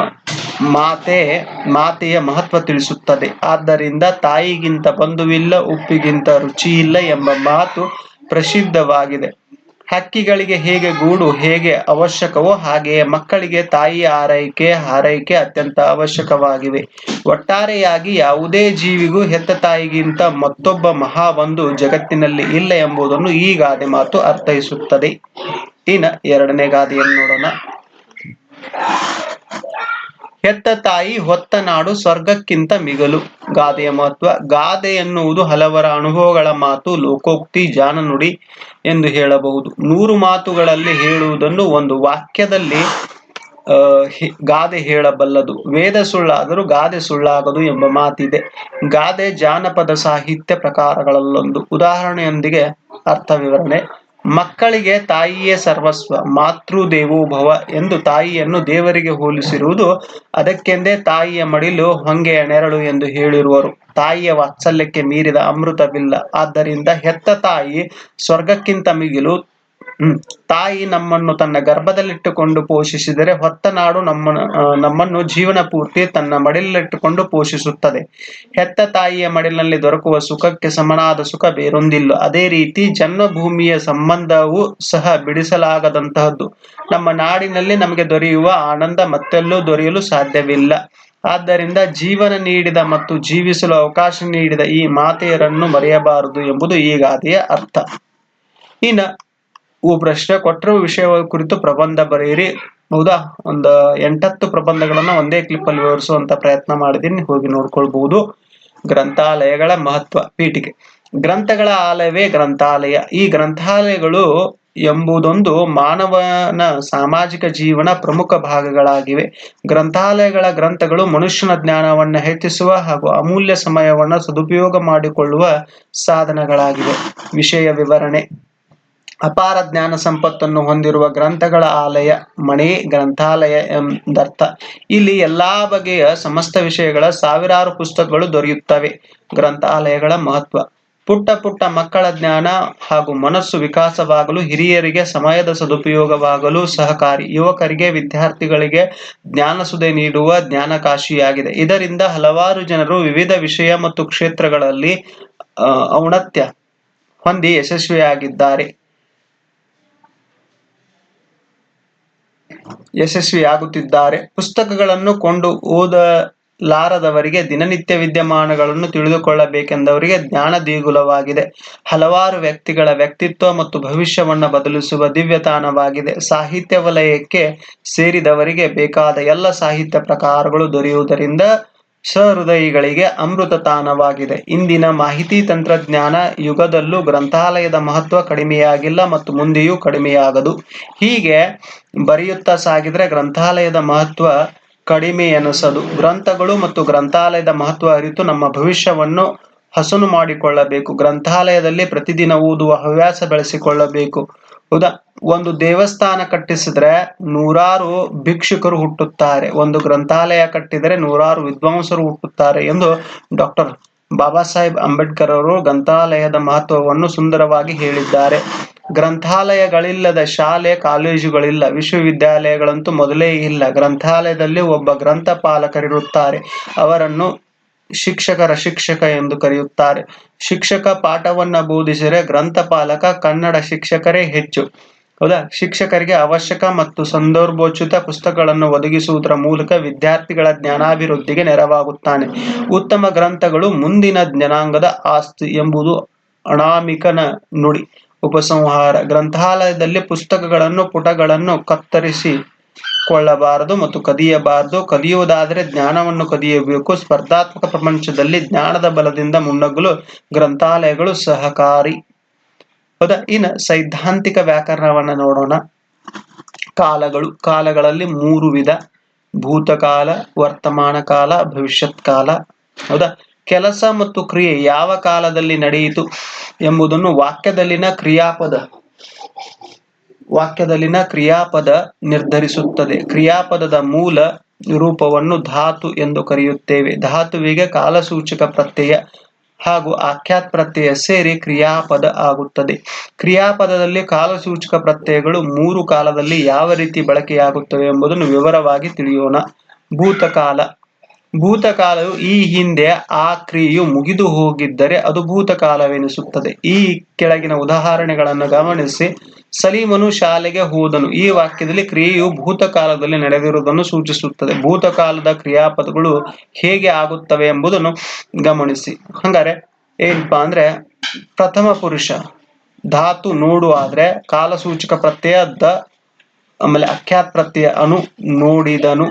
Speaker 1: ಮಾತೆ, ಮಾತೆಯ ಮಹತ್ವ ತಿಳಿಸುತ್ತದೆ. ಆದ್ದರಿಂದ ತಾಯಿಗಿಂತ ಬಂಧುವಿಲ್ಲ, ಉಪ್ಪಿಗಿಂತ ರುಚಿ ಇಲ್ಲ ಎಂಬ ಮಾತು ಪ್ರಸಿದ್ಧವಾಗಿದೆ. ಹಕ್ಕಿಗಳಿಗೆ ಹೇಗೆ ಗೂಡು, ಹೇಗೆ ಅವಶ್ಯಕವೋ ಹಾಗೆಯೇ ಮಕ್ಕಳಿಗೆ ತಾಯಿಯ ಆರೈಕೆ, ಹಾರೈಕೆ ಅತ್ಯಂತ ಅವಶ್ಯಕವಾಗಿವೆ. ಒಟ್ಟಾರೆಯಾಗಿ ಯಾವುದೇ ಜೀವಿಗೂ ಹೆತ್ತ ತಾಯಿಗಿಂತ ಮತ್ತೊಬ್ಬ ಮಹಾಬಂಧು ಜಗತ್ತಿನಲ್ಲಿ ಇಲ್ಲ ಎಂಬುದನ್ನು ಈ ಗಾದೆ ಮಾತು ಅರ್ಥೈಸುತ್ತದೆ. ಇನ್ನ ಎರಡನೇ ಗಾದೆಯನ್ನು ನೋಡೋಣ. ಹೆತ್ತ ತಾಯಿ ಹೊತ್ತ ನಾಡು ಸ್ವರ್ಗಕ್ಕಿಂತ ಮಿಗಲು. ಗಾದೆಯ ಮಹತ್ವ, ಗಾದೆ ಎನ್ನುವುದು ಹಲವರ ಅನುಭವಗಳ ಮಾತು, ಲೋಕೋಕ್ತಿ ಜಾನನುಡಿ ಎಂದು ಹೇಳಬಹುದು. ನೂರು ಮಾತುಗಳಲ್ಲಿ ಹೇಳುವುದನ್ನು ಒಂದು ವಾಕ್ಯದಲ್ಲಿ ಗಾದೆ ಹೇಳಬಲ್ಲದು. ವೇದ ಸುಳ್ಳಾದರೂ ಗಾದೆ ಸುಳ್ಳಾಗದು ಎಂಬ ಮಾತಿದೆ. ಗಾದೆ ಜಾನಪದ ಸಾಹಿತ್ಯ ಪ್ರಕಾರಗಳಲ್ಲೊಂದು. ಉದಾಹರಣೆಯೊಂದಿಗೆ ಅರ್ಥ ವಿವರಣೆ. ಮಕ್ಕಳಿಗೆ ತಾಯಿಯೇ ಸರ್ವಸ್ವ ಮಾತೃ ದೇವೋಭವ ಎಂದು ತಾಯಿಯನ್ನು ದೇವರಿಗೆ ಹೋಲಿಸಿರುವುದು ಅದಕ್ಕೆಂದೇ ತಾಯಿಯ ಮಡಿಲು ಹೊಂಗೆಯ ನೆರಳು ಎಂದು ಹೇಳಿರುವರು. ತಾಯಿಯ ವಾತ್ಸಲ್ಯಕ್ಕೆ ಮೀರಿದ ಅಮೃತವಿಲ್ಲ. ಆದ್ದರಿಂದ ಹೆತ್ತ ತಾಯಿ ಸ್ವರ್ಗಕ್ಕಿಂತ ಮಿಗಿಲು ತಾಯಿ ನಮ್ಮನ್ನು ತನ್ನ ಗರ್ಭದಲ್ಲಿಟ್ಟುಕೊಂಡು ಪೋಷಿಸಿದರೆ ಹೊತ್ತ ನಾಡು ನಮ್ಮ ನಮ್ಮನ್ನು ಜೀವನ ಪೂರ್ತಿ ತನ್ನ ಮಡಿಲಲ್ಲಿಟ್ಟುಕೊಂಡು ಪೋಷಿಸುತ್ತದೆ. ಹೆತ್ತ ತಾಯಿಯ ಮಡಿಲಿನಲ್ಲಿ ದೊರಕುವ ಸುಖಕ್ಕೆ ಸಮನಾದ ಸುಖ ಬೇರೊಂದಿಲ್ಲ. ಅದೇ ರೀತಿ ಜನ್ಮಭೂಮಿಯ ಸಂಬಂಧವೂ ಸಹ ಬಿಡಿಸಲಾಗದಂತಹದ್ದು. ನಮ್ಮ ನಾಡಿನಲ್ಲಿ ನಮಗೆ ದೊರೆಯುವ ಆನಂದ ಮತ್ತೆಲ್ಲೂ ದೊರೆಯಲು ಸಾಧ್ಯವಿಲ್ಲ. ಆದ್ದರಿಂದ ಜೀವನ ನೀಡಿದ ಮತ್ತು ಜೀವಿಸಲು ಅವಕಾಶ ನೀಡಿದ ಈ ಮಾತೆಯರನ್ನು ಮರೆಯಬಾರದು ಎಂಬುದು ಈ ಗಾದೆಯ ಅರ್ಥ. ಇನ್ನ ಹೂ ಪ್ರಶ್ನೆ ಕೊಟ್ಟರು ವಿಷಯ ಕುರಿತು ಪ್ರಬಂಧ ಬರೆಯಿರಿ. ಹೌದಾ? ಒಂದು ಎಂಟತ್ತು ಪ್ರಬಂಧಗಳನ್ನ ಒಂದೇ ಕ್ಲಿಪ್ ಅಲ್ಲಿ ವಿವರಿಸುವಂತ ಪ್ರಯತ್ನ ಮಾಡಿದ್ದೀನಿ. ಹೋಗಿ ನೋಡ್ಕೊಳ್ಬಹುದು. ಗ್ರಂಥಾಲಯಗಳ ಮಹತ್ವ ಪೀಠಿಕೆ ಗ್ರಂಥಗಳ ಆಲಯವೇ ಗ್ರಂಥಾಲಯ. ಈ ಗ್ರಂಥಾಲಯಗಳು ಎಂಬುದೊಂದು ಮಾನವನ ಸಾಮಾಜಿಕ ಜೀವನ ಪ್ರಮುಖ ಭಾಗಗಳಾಗಿವೆ. ಗ್ರಂಥಾಲಯಗಳ ಗ್ರಂಥಗಳು ಮನುಷ್ಯನ ಜ್ಞಾನವನ್ನು ಹೆಚ್ಚಿಸುವ ಹಾಗೂ ಅಮೂಲ್ಯ ಸಮಯವನ್ನು ಸದುಪಯೋಗ ಮಾಡಿಕೊಳ್ಳುವ ಸಾಧನಗಳಾಗಿವೆ. ವಿಷಯ ವಿವರಣೆ. ಅಪಾರ ಜ್ಞಾನ ಸಂಪತ್ತನ್ನು ಹೊಂದಿರುವ ಗ್ರಂಥಗಳ ಆಲಯ, ಮಣಿ ಗ್ರಂಥಾಲಯ ಎಂದರ್ಥ. ಇಲ್ಲಿ ಎಲ್ಲಾ ಬಗೆಯ ಸಮಸ್ತ ವಿಷಯಗಳ ಸಾವಿರಾರು ಪುಸ್ತಕಗಳು ದೊರೆಯುತ್ತವೆ. ಗ್ರಂಥಾಲಯಗಳ ಮಹತ್ವ. ಪುಟ್ಟ ಪುಟ್ಟ ಮಕ್ಕಳ ಜ್ಞಾನ ಹಾಗೂ ಮನಸ್ಸು ವಿಕಾಸವಾಗಲು, ಹಿರಿಯರಿಗೆ ಸಮಯದ ಸದುಪಯೋಗವಾಗಲು ಸಹಕಾರಿ. ಯುವಕರಿಗೆ, ವಿದ್ಯಾರ್ಥಿಗಳಿಗೆ ಜ್ಞಾನ ಸುದೆ ನೀಡುವ ಜ್ಞಾನಕಾಶಿಯಾಗಿದೆ. ಇದರಿಂದ ಹಲವಾರು ಜನರು ವಿವಿಧ ವಿಷಯ ಮತ್ತು ಕ್ಷೇತ್ರಗಳಲ್ಲಿ ಔನತ್ಯ ಹೊಂದಿ ಯಶಸ್ವಿಯಾಗಿದ್ದಾರೆ. ಯಶಸ್ವಿಯಾಗುತ್ತಿದ್ದಾರೆ ಪುಸ್ತಕಗಳನ್ನು ಕೊಂಡು ಓದಲಾರದವರಿಗೆ ದಿನನಿತ್ಯ ವಿದ್ಯಮಾನಗಳನ್ನು ತಿಳಿದುಕೊಳ್ಳಬೇಕೆಂದವರಿಗೆ ಜ್ಞಾನ ದೇಗುಲವಾಗಿದೆ ಹಲವಾರು ವ್ಯಕ್ತಿಗಳ ವ್ಯಕ್ತಿತ್ವ ಮತ್ತು ಭವಿಷ್ಯವನ್ನು ಬದಲಿಸುವ ದಿವ್ಯತಾನವಾಗಿದೆ. ಸಾಹಿತ್ಯ ವಲಯಕ್ಕೆ ಸೇರಿದವರಿಗೆ ಬೇಕಾದ ಎಲ್ಲ ಸಾಹಿತ್ಯ ಪ್ರಕಾರಗಳು ದೊರೆಯುವುದರಿಂದ ಸಹೃದಯಿಗಳಿಗೆ ಅಮೃತ ತಾಣವಾಗಿದೆ ಇಂದಿನ ಮಾಹಿತಿ ತಂತ್ರಜ್ಞಾನ ಯುಗದಲ್ಲೂ ಗ್ರಂಥಾಲಯದ ಮಹತ್ವ ಕಡಿಮೆಯಾಗಿಲ್ಲ ಮತ್ತು ಮುಂದೆಯೂ ಕಡಿಮೆಯಾಗದು. ಹೀಗೆ ಬರೆಯುತ್ತಾ ಸಾಗಿದ್ರೆ ಗ್ರಂಥಾಲಯದ ಮಹತ್ವ ಕಡಿಮೆ ಎನಿಸದು. ಗ್ರಂಥಗಳು ಮತ್ತು ಗ್ರಂಥಾಲಯದ ಮಹತ್ವ ಅರಿತು ನಮ್ಮ ಭವಿಷ್ಯವನ್ನು ಹಸನು ಮಾಡಿಕೊಳ್ಳಬೇಕು. ಗ್ರಂಥಾಲಯದಲ್ಲಿ ಪ್ರತಿದಿನ ಓದುವ ಹವ್ಯಾಸ ಬೆಳೆಸಿಕೊಳ್ಳಬೇಕು. ಹೌದಾ? ಒಂದು ದೇವಸ್ಥಾನ ಕಟ್ಟಿಸಿದ್ರೆ ನೂರಾರು ಭಿಕ್ಷುಕರು ಹುಟ್ಟುತ್ತಾರೆ. ಒಂದು ಗ್ರಂಥಾಲಯ ಕಟ್ಟಿದರೆ ನೂರಾರು ವಿದ್ವಾಂಸರು ಹುಟ್ಟುತ್ತಾರೆ ಎಂದು ಡಾಕ್ಟರ್ ಬಾಬಾ ಸಾಹೇಬ್ ಅಂಬೇಡ್ಕರ್ ಅವರು ಗ್ರಂಥಾಲಯದ ಮಹತ್ವವನ್ನು ಸುಂದರವಾಗಿ ಹೇಳಿದ್ದಾರೆ. ಗ್ರಂಥಾಲಯಗಳಿಲ್ಲದ ಶಾಲೆ, ಕಾಲೇಜುಗಳಿಲ್ಲ, ವಿಶ್ವವಿದ್ಯಾಲಯಗಳಂತೂ ಮೊದಲೇ ಇಲ್ಲ. ಗ್ರಂಥಾಲಯದಲ್ಲಿ ಒಬ್ಬ ಗ್ರಂಥಪಾಲಕರಿರುತ್ತಾರೆ. ಅವರನ್ನು ಶಿಕ್ಷಕರ ಶಿಕ್ಷಕ ಎಂದು ಕರೆಯುತ್ತಾರೆ. ಶಿಕ್ಷಕ ಪಾಠವನ್ನ ಬೋಧಿಸಿದರೆ ಗ್ರಂಥಪಾಲಕ ಕನ್ನಡ ಶಿಕ್ಷಕರೇ ಹೆಚ್ಚು. ಹೌದಾ? ಶಿಕ್ಷಕರಿಗೆ ಅವಶ್ಯಕ ಮತ್ತು ಸಂದರ್ಭೋಚಿತ ಪುಸ್ತಕಗಳನ್ನು ಒದಗಿಸುವುದರ ಮೂಲಕ ವಿದ್ಯಾರ್ಥಿಗಳ ಜ್ಞಾನಾಭಿವೃದ್ಧಿಗೆ ನೆರವಾಗುತ್ತಾನೆ. ಉತ್ತಮ ಗ್ರಂಥಗಳು ಮುಂದಿನ ಜ್ಞಾನಾಂಗದ ಆಸ್ತಿ ಎಂಬುದು ಅನಾಮಿಕನ ನುಡಿ. ಉಪಸಂಹಾರ. ಗ್ರಂಥಾಲಯದಲ್ಲಿ ಪುಸ್ತಕಗಳನ್ನು ಪುಟಗಳನ್ನು ಕತ್ತರಿಸಿ ಕೊಳ್ಳಬಾರದು ಮತ್ತು ಕದಿಯಬಾರದು. ಕದಿಯುವುದಾದರೆ ಜ್ಞಾನವನ್ನು ಕದಿಯಬೇಕು. ಸ್ಪರ್ಧಾತ್ಮಕ ಪ್ರಪಂಚದಲ್ಲಿ ಜ್ಞಾನದ ಬಲದಿಂದ ಮುನ್ನಗ್ಗಲು ಗ್ರಂಥಾಲಯಗಳು ಸಹಕಾರಿ. ಹೌದಾ? ಇನ್ನು ಸೈದ್ಧಾಂತಿಕ ವ್ಯಾಕರಣವನ್ನು ನೋಡೋಣ. ಕಾಲಗಳು. ಕಾಲಗಳಲ್ಲಿ ಮೂರು ವಿಧ. ಭೂತಕಾಲ, ವರ್ತಮಾನ ಕಾಲ, ಭವಿಷ್ಯತ್ ಕಾಲ. ಹೌದಾ? ಕೆಲಸ ಮತ್ತು ಕ್ರಿಯೆ ಯಾವ ಕಾಲದಲ್ಲಿ ನಡೆಯಿತು ಎಂಬುದನ್ನು ವಾಕ್ಯದಲ್ಲಿನ ಕ್ರಿಯಾಪದ ವಾಕ್ಯದಲ್ಲಿನ ಕ್ರಿಯಾಪದ ನಿರ್ಧರಿಸುತ್ತದೆ. ಕ್ರಿಯಾಪದದ ಮೂಲ ರೂಪವನ್ನು ಧಾತು ಎಂದು ಕರೆಯುತ್ತೇವೆ. ಧಾತುವಿಗೆ ಕಾಲಸೂಚಕ ಪ್ರತ್ಯಯ ಹಾಗೂ ಆಖ್ಯಾತ್ ಪ್ರತ್ಯಯ ಸೇರಿ ಕ್ರಿಯಾಪದ ಆಗುತ್ತದೆ. ಕ್ರಿಯಾಪದದಲ್ಲಿ ಕಾಲಸೂಚಕ ಪ್ರತ್ಯಯಗಳು ಮೂರು ಕಾಲದಲ್ಲಿ ಯಾವ ರೀತಿ ಬಳಕೆಯಾಗುತ್ತವೆ ಎಂಬುದನ್ನು ವಿವರವಾಗಿ ತಿಳಿಯೋಣ. ಭೂತಕಾಲ ಭೂತಕಾಲವು ಈ ಹಿಂದೆ ಆ ಕ್ರಿಯೆಯು ಮುಗಿದು ಹೋಗಿದ್ದರೆ ಅದು ಭೂತಕಾಲವೆನಿಸುತ್ತದೆ. ಈ ಕೆಳಗಿನ ಉದಾಹರಣೆಗಳನ್ನು ಗಮನಿಸಿ. ಸಲೀಮನು ಶಾಲೆಗೆ ಹೋದನು. ಈ ವಾಕ್ಯದಲ್ಲಿ ಕ್ರಿಯೆಯು ಭೂತಕಾಲದಲ್ಲಿ ನಡೆದಿರುವುದನ್ನು ಸೂಚಿಸುತ್ತದೆ. ಭೂತಕಾಲದ ಕ್ರಿಯಾಪದಗಳು ಹೇಗೆ ಆಗುತ್ತವೆ ಎಂಬುದನ್ನು ಗಮನಿಸಿ. ಹಂಗಾರೆ ಏನಪ್ಪಾ ಅಂದ್ರೆ, ಪ್ರಥಮ ಪುರುಷ, ಧಾತು ನೋಡು ಆದ್ರೆ ಕಾಲಸೂಚಕ ಪ್ರತ್ಯಯ ದ ಆಮೇಲೆ ಅಖ್ಯಾತ್ ಪ್ರತ್ಯಯ ಅನು ನೋಡಿದನು.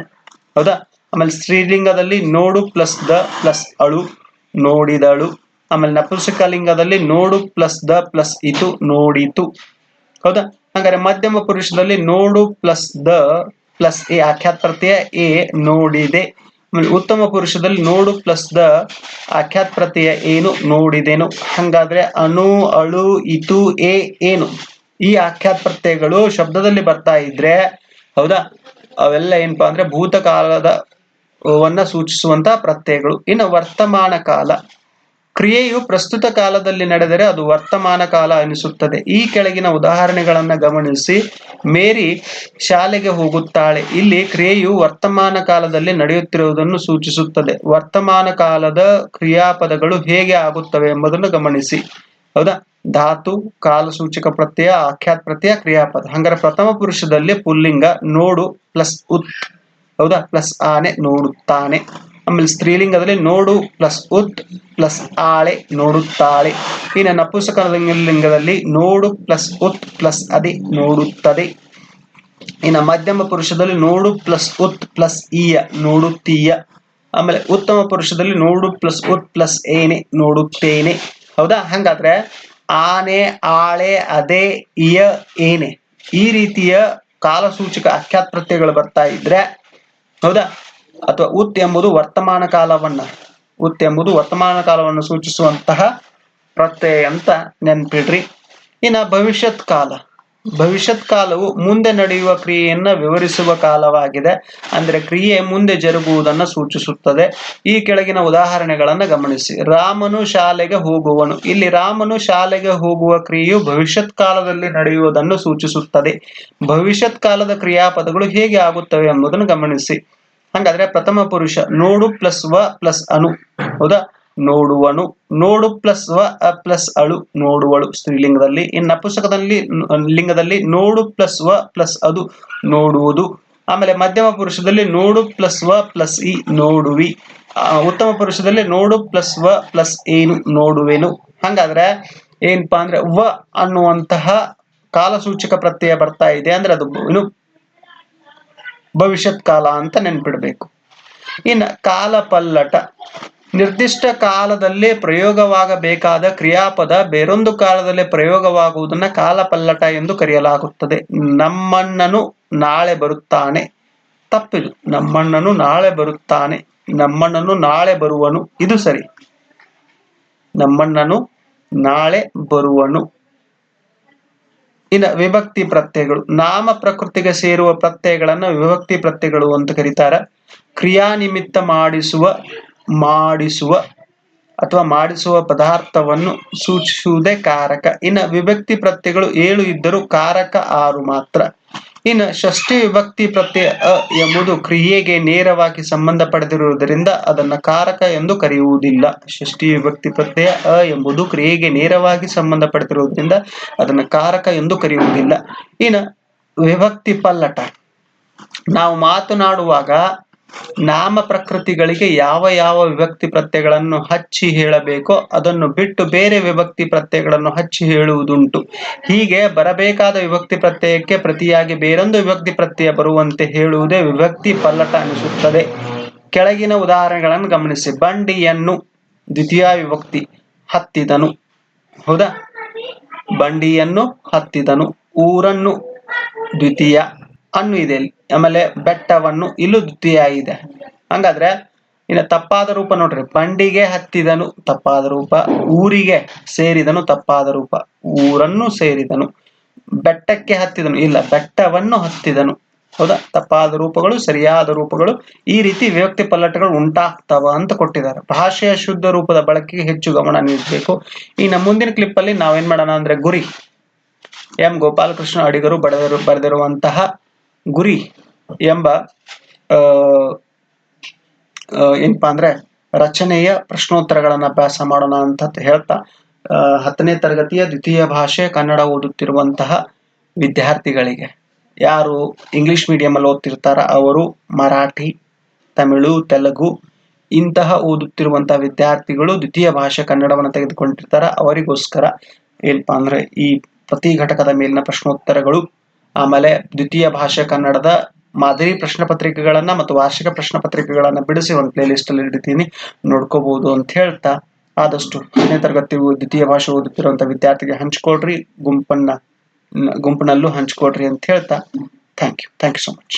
Speaker 1: ಹೌದಾ? ಆಮೇಲೆ ಸ್ತ್ರೀಲಿಂಗದಲ್ಲಿ ನೋಡು ಪ್ಲಸ್ ದ ಪ್ಲಸ್ ಅಳು, ನೋಡಿದಳು. ಆಮೇಲೆ ನಪುಂಸಕಲಿಂಗದಲ್ಲಿ ನೋಡು ಪ್ಲಸ್ ದ ಪ್ಲಸ್ ಇತು ನೋಡಿತು. ಹೌದಾ? ಹಾಗಾದ್ರೆ ಮಧ್ಯಮ ಪುರುಷದಲ್ಲಿ ನೋಡು ಪ್ಲಸ್ ದ ಪ್ಲಸ್ ಎ ಆಖ್ಯಾತ ಪ್ರತ್ಯಯ ಎ, ನೋಡಿದೆ. ಆಮೇಲೆ ಉತ್ತಮ ಪುರುಷದಲ್ಲಿ ನೋಡು ಪ್ಲಸ್ ದ ಆಖ್ಯಾತ ಪ್ರತ್ಯಯ ಏನು, ನೋಡಿದೆನು. ಹಂಗಾದ್ರೆ ಅಣು, ಅಳು, ಇತು, ಎ, ಏನು. ಈ ಆಖ್ಯಾತ ಪ್ರತ್ಯಯಗಳು ಶಬ್ದದಲ್ಲಿ ಬರ್ತಾ ಇದ್ರೆ, ಹೌದಾ? ಅವೆಲ್ಲ ಏನಪ್ಪಾ ಅಂದ್ರೆ ಭೂತಕಾಲದ ವನ್ನ ಸೂಚಿಸುವಂತಹ ಪ್ರತ್ಯಯಗಳು. ಇನ್ನು ವರ್ತಮಾನ ಕಾಲ. ಕ್ರಿಯೆಯು ಪ್ರಸ್ತುತ ಕಾಲದಲ್ಲಿ ನಡೆದರೆ ಅದು ವರ್ತಮಾನ ಕಾಲ ಅನಿಸುತ್ತದೆ ಈ ಕೆಳಗಿನ ಉದಾಹರಣೆಗಳನ್ನ ಗಮನಿಸಿ. ಮೇರಿ ಶಾಲೆಗೆ ಹೋಗುತ್ತಾಳೆ. ಇಲ್ಲಿ ಕ್ರಿಯೆಯು ವರ್ತಮಾನ ಕಾಲದಲ್ಲಿ ನಡೆಯುತ್ತಿರುವುದನ್ನು ಸೂಚಿಸುತ್ತದೆ. ವರ್ತಮಾನ ಕಾಲದ ಕ್ರಿಯಾಪದಗಳು ಹೇಗೆ ಆಗುತ್ತವೆ ಎಂಬುದನ್ನು ಗಮನಿಸಿ. ಹೌದಾ? ಧಾತು, ಕಾಲಸೂಚಕ ಪ್ರತ್ಯಯ, ಆಖ್ಯಾತ್ ಪ್ರತ್ಯಯ, ಕ್ರಿಯಾಪದ. ಹಂಗಾರೆ ಪ್ರಥಮ ಪುರುಷದಲ್ಲಿ ಪುಲ್ಲಿಂಗ, ನೋಡು ಪ್ಲಸ್ ಉತ್ ಹೌದಾ? ಪ್ಲಸ್ ಆನೆ ನೋಡುತ್ತಾನೆ. ಆಮೇಲೆ ಸ್ತ್ರೀಲಿಂಗದಲ್ಲಿ ನೋಡು ಪ್ಲಸ್ ಉತ್ ಪ್ಲಸ್ ಆಳೆ ನೋಡುತ್ತಾಳೆ. ಇನ್ನು ನಪುಸಕ ಲಿಂಗದಲ್ಲಿ ನೋಡು ಪ್ಲಸ್ ಉತ್ ಪ್ಲಸ್ ಅದಿ ನೋಡುತ್ತದೆ. ಇನ್ನು ಮಧ್ಯಮ ಪುರುಷದಲ್ಲಿ ನೋಡು ಪ್ಲಸ್ ಉತ್ ಪ್ಲಸ್ ಇಯ ನೋಡುತ್ತೀಯ. ಆಮೇಲೆ ಉತ್ತಮ ಪುರುಷದಲ್ಲಿ ನೋಡು ಪ್ಲಸ್ ಉತ್ ಪ್ಲಸ್ ಏನೆ ನೋಡುತ್ತೇನೆ. ಹೌದಾ? ಹಂಗಾದ್ರೆ ಆನೆ, ಆಳೆ, ಅದೇ ಇಯ ಏನೆ. ಈ ರೀತಿಯ ಕಾಲಸೂಚಕ ಅಖ್ಯಾತ್ ಪ್ರತ್ಯಯಗಳು ಬರ್ತಾ ಇದ್ರೆ ಹೌದಾ? ಅಥವಾ ಉತ್ ಎಂಬುದು ವರ್ತಮಾನ ಕಾಲವನ್ನ, ಉತ್ ಎಂಬುದು ವರ್ತಮಾನ ಕಾಲವನ್ನು ಸೂಚಿಸುವಂತಹ ಪ್ರತ್ಯಯ ಅಂತ ನೆನ್ಪಿಡ್ರಿ. ಇನ್ನ ಭವಿಷ್ಯತ್ ಕಾಲ. ಭವಿಷ್ಯತ್ ಕಾಲವು ಮುಂದೆ ನಡೆಯುವ ಕ್ರಿಯೆಯನ್ನ ವಿವರಿಸುವ ಕಾಲವಾಗಿದೆ. ಅಂದ್ರೆ ಕ್ರಿಯೆ ಮುಂದೆ ಜರುಗುವುದನ್ನು ಸೂಚಿಸುತ್ತದೆ. ಈ ಕೆಳಗಿನ ಉದಾಹರಣೆಗಳನ್ನ ಗಮನಿಸಿ. ರಾಮನು ಶಾಲೆಗೆ ಹೋಗುವನು. ಇಲ್ಲಿ ರಾಮನು ಶಾಲೆಗೆ ಹೋಗುವ ಕ್ರಿಯೆಯು ಭವಿಷ್ಯತ್ ಕಾಲದಲ್ಲಿ ನಡೆಯುವುದನ್ನು ಸೂಚಿಸುತ್ತದೆ. ಭವಿಷ್ಯತ್ ಕಾಲದ ಕ್ರಿಯಾಪದಗಳು ಹೇಗೆ ಆಗುತ್ತವೆ ಎಂಬುದನ್ನು ಗಮನಿಸಿ. ಹಂಗಾದ್ರೆ ಪ್ರಥಮ ಪುರುಷ ನೋಡು ಪ್ಲಸ್ ವ ಪ್ಲಸ್ ಅನು. ಹೌದಾ? ನೋಡುವನು, ನೋಡು ಪ್ಲಸ್ ವ ಪ್ಲಸ್ ಅಳು, ನೋಡುವಳು. ಸ್ತ್ರೀಲಿಂಗದಲ್ಲಿ, ಇನ್ನು ಪುಸ್ತಕದಲ್ಲಿ ಲಿಂಗದಲ್ಲಿ ನೋಡು ಪ್ಲಸ್ ವ ಪ್ಲಸ್ ಅದು ನೋಡುವುದು. ಆಮೇಲೆ ಮಧ್ಯಮ ಪುರುಷದಲ್ಲಿ ನೋಡು ಪ್ಲಸ್ ವ ಪ್ಲಸ್ ಇ ನೋಡುವಿ. ಉತ್ತಮ ಪುರುಷದಲ್ಲಿ ನೋಡು ಪ್ಲಸ್ ವ ಪ್ಲಸ್ ಏನು ನೋಡುವೆನು. ಹಂಗಾದ್ರೆ ಏನಪ್ಪಾ ಅಂದ್ರೆ ವ ಅನ್ನುವಂತಹ ಕಾಲಸೂಚಕ ಪ್ರತ್ಯಯ ಬರ್ತಾ ಇದೆ ಅಂದ್ರೆ ಅದು ಏನು? ಭವಿಷ್ಯತ್ ಕಾಲ ಅಂತ ನೆನ್ಪಿಡ್ಬೇಕು. ಇನ್ನು ಕಾಲ ಪಲ್ಲಟ ನಿರ್ದಿಷ್ಟ ಕಾಲದಲ್ಲಿ ಪ್ರಯೋಗವಾಗಬೇಕಾದ ಕ್ರಿಯಾಪದ ಬೇರೊಂದು ಕಾಲದಲ್ಲಿ ಪ್ರಯೋಗವಾಗುವುದನ್ನ ಕಾಲಪಲ್ಲಟ ಎಂದು ಕರೆಯಲಾಗುತ್ತದೆ. ನಮ್ಮಣ್ಣನು ನಾಳೆ ಬರುತ್ತಾನೆ. ತಪ್ಪಿದು. ನಮ್ಮಣ್ಣನು ನಾಳೆ ಬರುತ್ತಾನೆ. ನಮ್ಮಣ್ಣನು ನಾಳೆ ಬರುವನು. ಇದು ಸರಿ. ನಮ್ಮಣ್ಣನು ನಾಳೆ ಬರುವನು. ಇನ್ನ ವಿಭಕ್ತಿ ಪ್ರತ್ಯಯಗಳು. ನಾಮ ಪ್ರಕೃತಿಗೆ ಸೇರುವ ಪ್ರತ್ಯಯಗಳನ್ನ ವಿಭಕ್ತಿ ಪ್ರತ್ಯಯಗಳು ಅಂತ ಕರೀತಾರ. ಕ್ರಿಯಾನಿಮಿತ್ತ ಮಾಡಿಸುವ ಮಾಡಿಸುವ ಅಥವಾ ಮಾಡಿಸುವ ಪದಾರ್ಥವನ್ನು ಸೂಚಿಸುವುದೇ ಕಾರಕ. ಇನ್ನು ವಿಭಕ್ತಿ ಪ್ರತ್ಯಯಗಳು ಏಳು ಇದ್ದರೂ ಕಾರಕ ಆರು ಮಾತ್ರ. ಇನ್ನು ಷಷ್ಠಿ ವಿಭಕ್ತಿ ಪ್ರತ್ಯಯ ಅ ಎಂಬುದು ಕ್ರಿಯೆಗೆ ನೇರವಾಗಿ ಸಂಬಂಧ ಪಡೆದಿರುವುದರಿಂದ ಅದನ್ನು ಕಾರಕ ಎಂದು ಕರೆಯುವುದಿಲ್ಲ. ಷಷ್ಠಿ ವಿಭಕ್ತಿ ಪ್ರತ್ಯಯ ಅ ಎಂಬುದು ಕ್ರಿಯೆಗೆ ನೇರವಾಗಿ ಸಂಬಂಧ ಪಡೆದಿರುವುದರಿಂದ ಅದನ್ನು ಕಾರಕ ಎಂದು ಕರೆಯುವುದಿಲ್ಲ. ಇನ್ನು ವಿಭಕ್ತಿ ಪಲ್ಲಟ. ನಾವು ಮಾತನಾಡುವಾಗ ನಾಮ ಪ್ರಕೃತಿಗಳಿಗೆ ಯಾವ ಯಾವ ವಿಭಕ್ತಿ ಪ್ರತ್ಯಯಗಳನ್ನು ಹಚ್ಚಿ ಹೇಳಬೇಕೋ ಅದನ್ನು ಬಿಟ್ಟು ಬೇರೆ ವಿಭಕ್ತಿ ಪ್ರತ್ಯಯಗಳನ್ನು ಹಚ್ಚಿ ಹೇಳುವುದುಂಟು. ಹೀಗೆ ಬರಬೇಕಾದ ವಿಭಕ್ತಿ ಪ್ರತ್ಯಯಕ್ಕೆ ಪ್ರತಿಯಾಗಿ ಬೇರೊಂದು ವಿಭಕ್ತಿ ಪ್ರತ್ಯಯ ಬರುವಂತೆ ಹೇಳುವುದೇ ವಿಭಕ್ತಿ ಪಲ್ಲಟ ಅನಿಸುತ್ತದೆ ಕೆಳಗಿನ ಉದಾಹರಣೆಗಳನ್ನು ಗಮನಿಸಿ. ಬಂಡಿಯನ್ನು ದ್ವಿತೀಯ ವಿಭಕ್ತಿ ಹತ್ತಿದನು. ಹೌದಾ? ಬಂಡಿಯನ್ನು ಹತ್ತಿದನು. ಊರನ್ನು ದ್ವಿತೀಯ ಅನ್ನು ಇದೆ ಆಮೇಲೆ ಬೆಟ್ಟವನ್ನು ಇಲ್ಲೂ ದ್ವಿತೀಯ ಇದೆ. ಹಂಗಾದ್ರೆ ಇನ್ನು ತಪ್ಪಾದ ರೂಪ ನೋಡ್ರಿ, ಬಂಡಿಗೆ ಹತ್ತಿದನು ತಪ್ಪಾದ ರೂಪ, ಊರಿಗೆ ಸೇರಿದನು ತಪ್ಪಾದ ರೂಪ, ಊರನ್ನು ಸೇರಿದನು, ಬೆಟ್ಟಕ್ಕೆ ಹತ್ತಿದನು, ಇಲ್ಲ ಬೆಟ್ಟವನ್ನು ಹತ್ತಿದನು. ಹೌದಾ? ತಪ್ಪಾದ ರೂಪಗಳು, ಸರಿಯಾದ ರೂಪಗಳು, ಈ ರೀತಿ ವ್ಯಕ್ತಿ ಪಲ್ಲಟಗಳು ಉಂಟಾಗ್ತವ ಅಂತ ಕೊಟ್ಟಿದ್ದಾರೆ. ಭಾಷೆಯ ಶುದ್ಧ ರೂಪದ ಬಳಕೆಗೆ ಹೆಚ್ಚು ಗಮನ ನೀಡಬೇಕು. ಇನ್ನು ಮುಂದಿನ ಕ್ಲಿಪ್ ಅಲ್ಲಿ ನಾವೇನ್ ಮಾಡೋಣ ಅಂದ್ರೆ ಗುರಿ. ಎಂ ಗೋಪಾಲಕೃಷ್ಣ ಅಡಿಗರು ಬರೆದಿರು ಬರೆದಿರುವಂತಹ ಗುರಿ ಎಂಬ ಏನಪ್ಪಾ ಅಂದ್ರೆ ರಚನೆಯ ಪ್ರಶ್ನೋತ್ತರಗಳನ್ನ ಅಭ್ಯಾಸ ಮಾಡೋಣ ಅಂತ ಹೇಳ್ತಾ ಹತ್ತನೇ ತರಗತಿಯ ದ್ವಿತೀಯ ಭಾಷೆ ಕನ್ನಡ ಓದುತ್ತಿರುವಂತಹ ವಿದ್ಯಾರ್ಥಿಗಳಿಗೆ. ಯಾರು ಇಂಗ್ಲಿಷ್ ಮೀಡಿಯಂ ಅಲ್ಲಿ ಓದ್ತಿರ್ತಾರ ಅವರು ಮರಾಠಿ, ತಮಿಳು, ತೆಲುಗು ಇಂತಹ ಓದುತ್ತಿರುವಂತಹ ವಿದ್ಯಾರ್ಥಿಗಳು ದ್ವಿತೀಯ ಭಾಷೆ ಕನ್ನಡವನ್ನು ತೆಗೆದುಕೊಂಡಿರ್ತಾರ. ಅವರಿಗೋಸ್ಕರ ಏನಪ್ಪಾ ಅಂದ್ರೆ ಈ ಪ್ರತಿ ಘಟಕದ ಮೇಲಿನ ಪ್ರಶ್ನೋತ್ತರಗಳು ಆಮೇಲೆ ದ್ವಿತೀಯ ಭಾಷೆ ಕನ್ನಡದ ಮಾದರಿ ಪ್ರಶ್ನೆ ಪತ್ರಿಕೆಗಳನ್ನ ಮತ್ತು ವಾರ್ಷಿಕ ಪ್ರಶ್ನೆ ಪತ್ರಿಕೆಗಳನ್ನ ಬಿಡಿಸಿ ಒಂದು ಪ್ಲೇ ಲಿಸ್ಟ್ ಅಲ್ಲಿ ಇಡ್ತೀನಿ. ನೋಡ್ಕೋಬಹುದು ಅಂತ ಹೇಳ್ತಾ ಆದಷ್ಟು ಹತ್ತನೇ ತರಗತಿ ದ್ವಿತೀಯ ಭಾಷೆ ಓದುತ್ತಿರುವಂತ ವಿದ್ಯಾರ್ಥಿಗೆ ಹಂಚ್ಕೊಳ್ರಿ ಗುಂಪನ್ನ ಗುಂಪಿನಲ್ಲೂ ಹಂಚ್ಕೊಳ್ರಿ ಅಂತ ಹೇಳ್ತಾ. Thank you thank you so much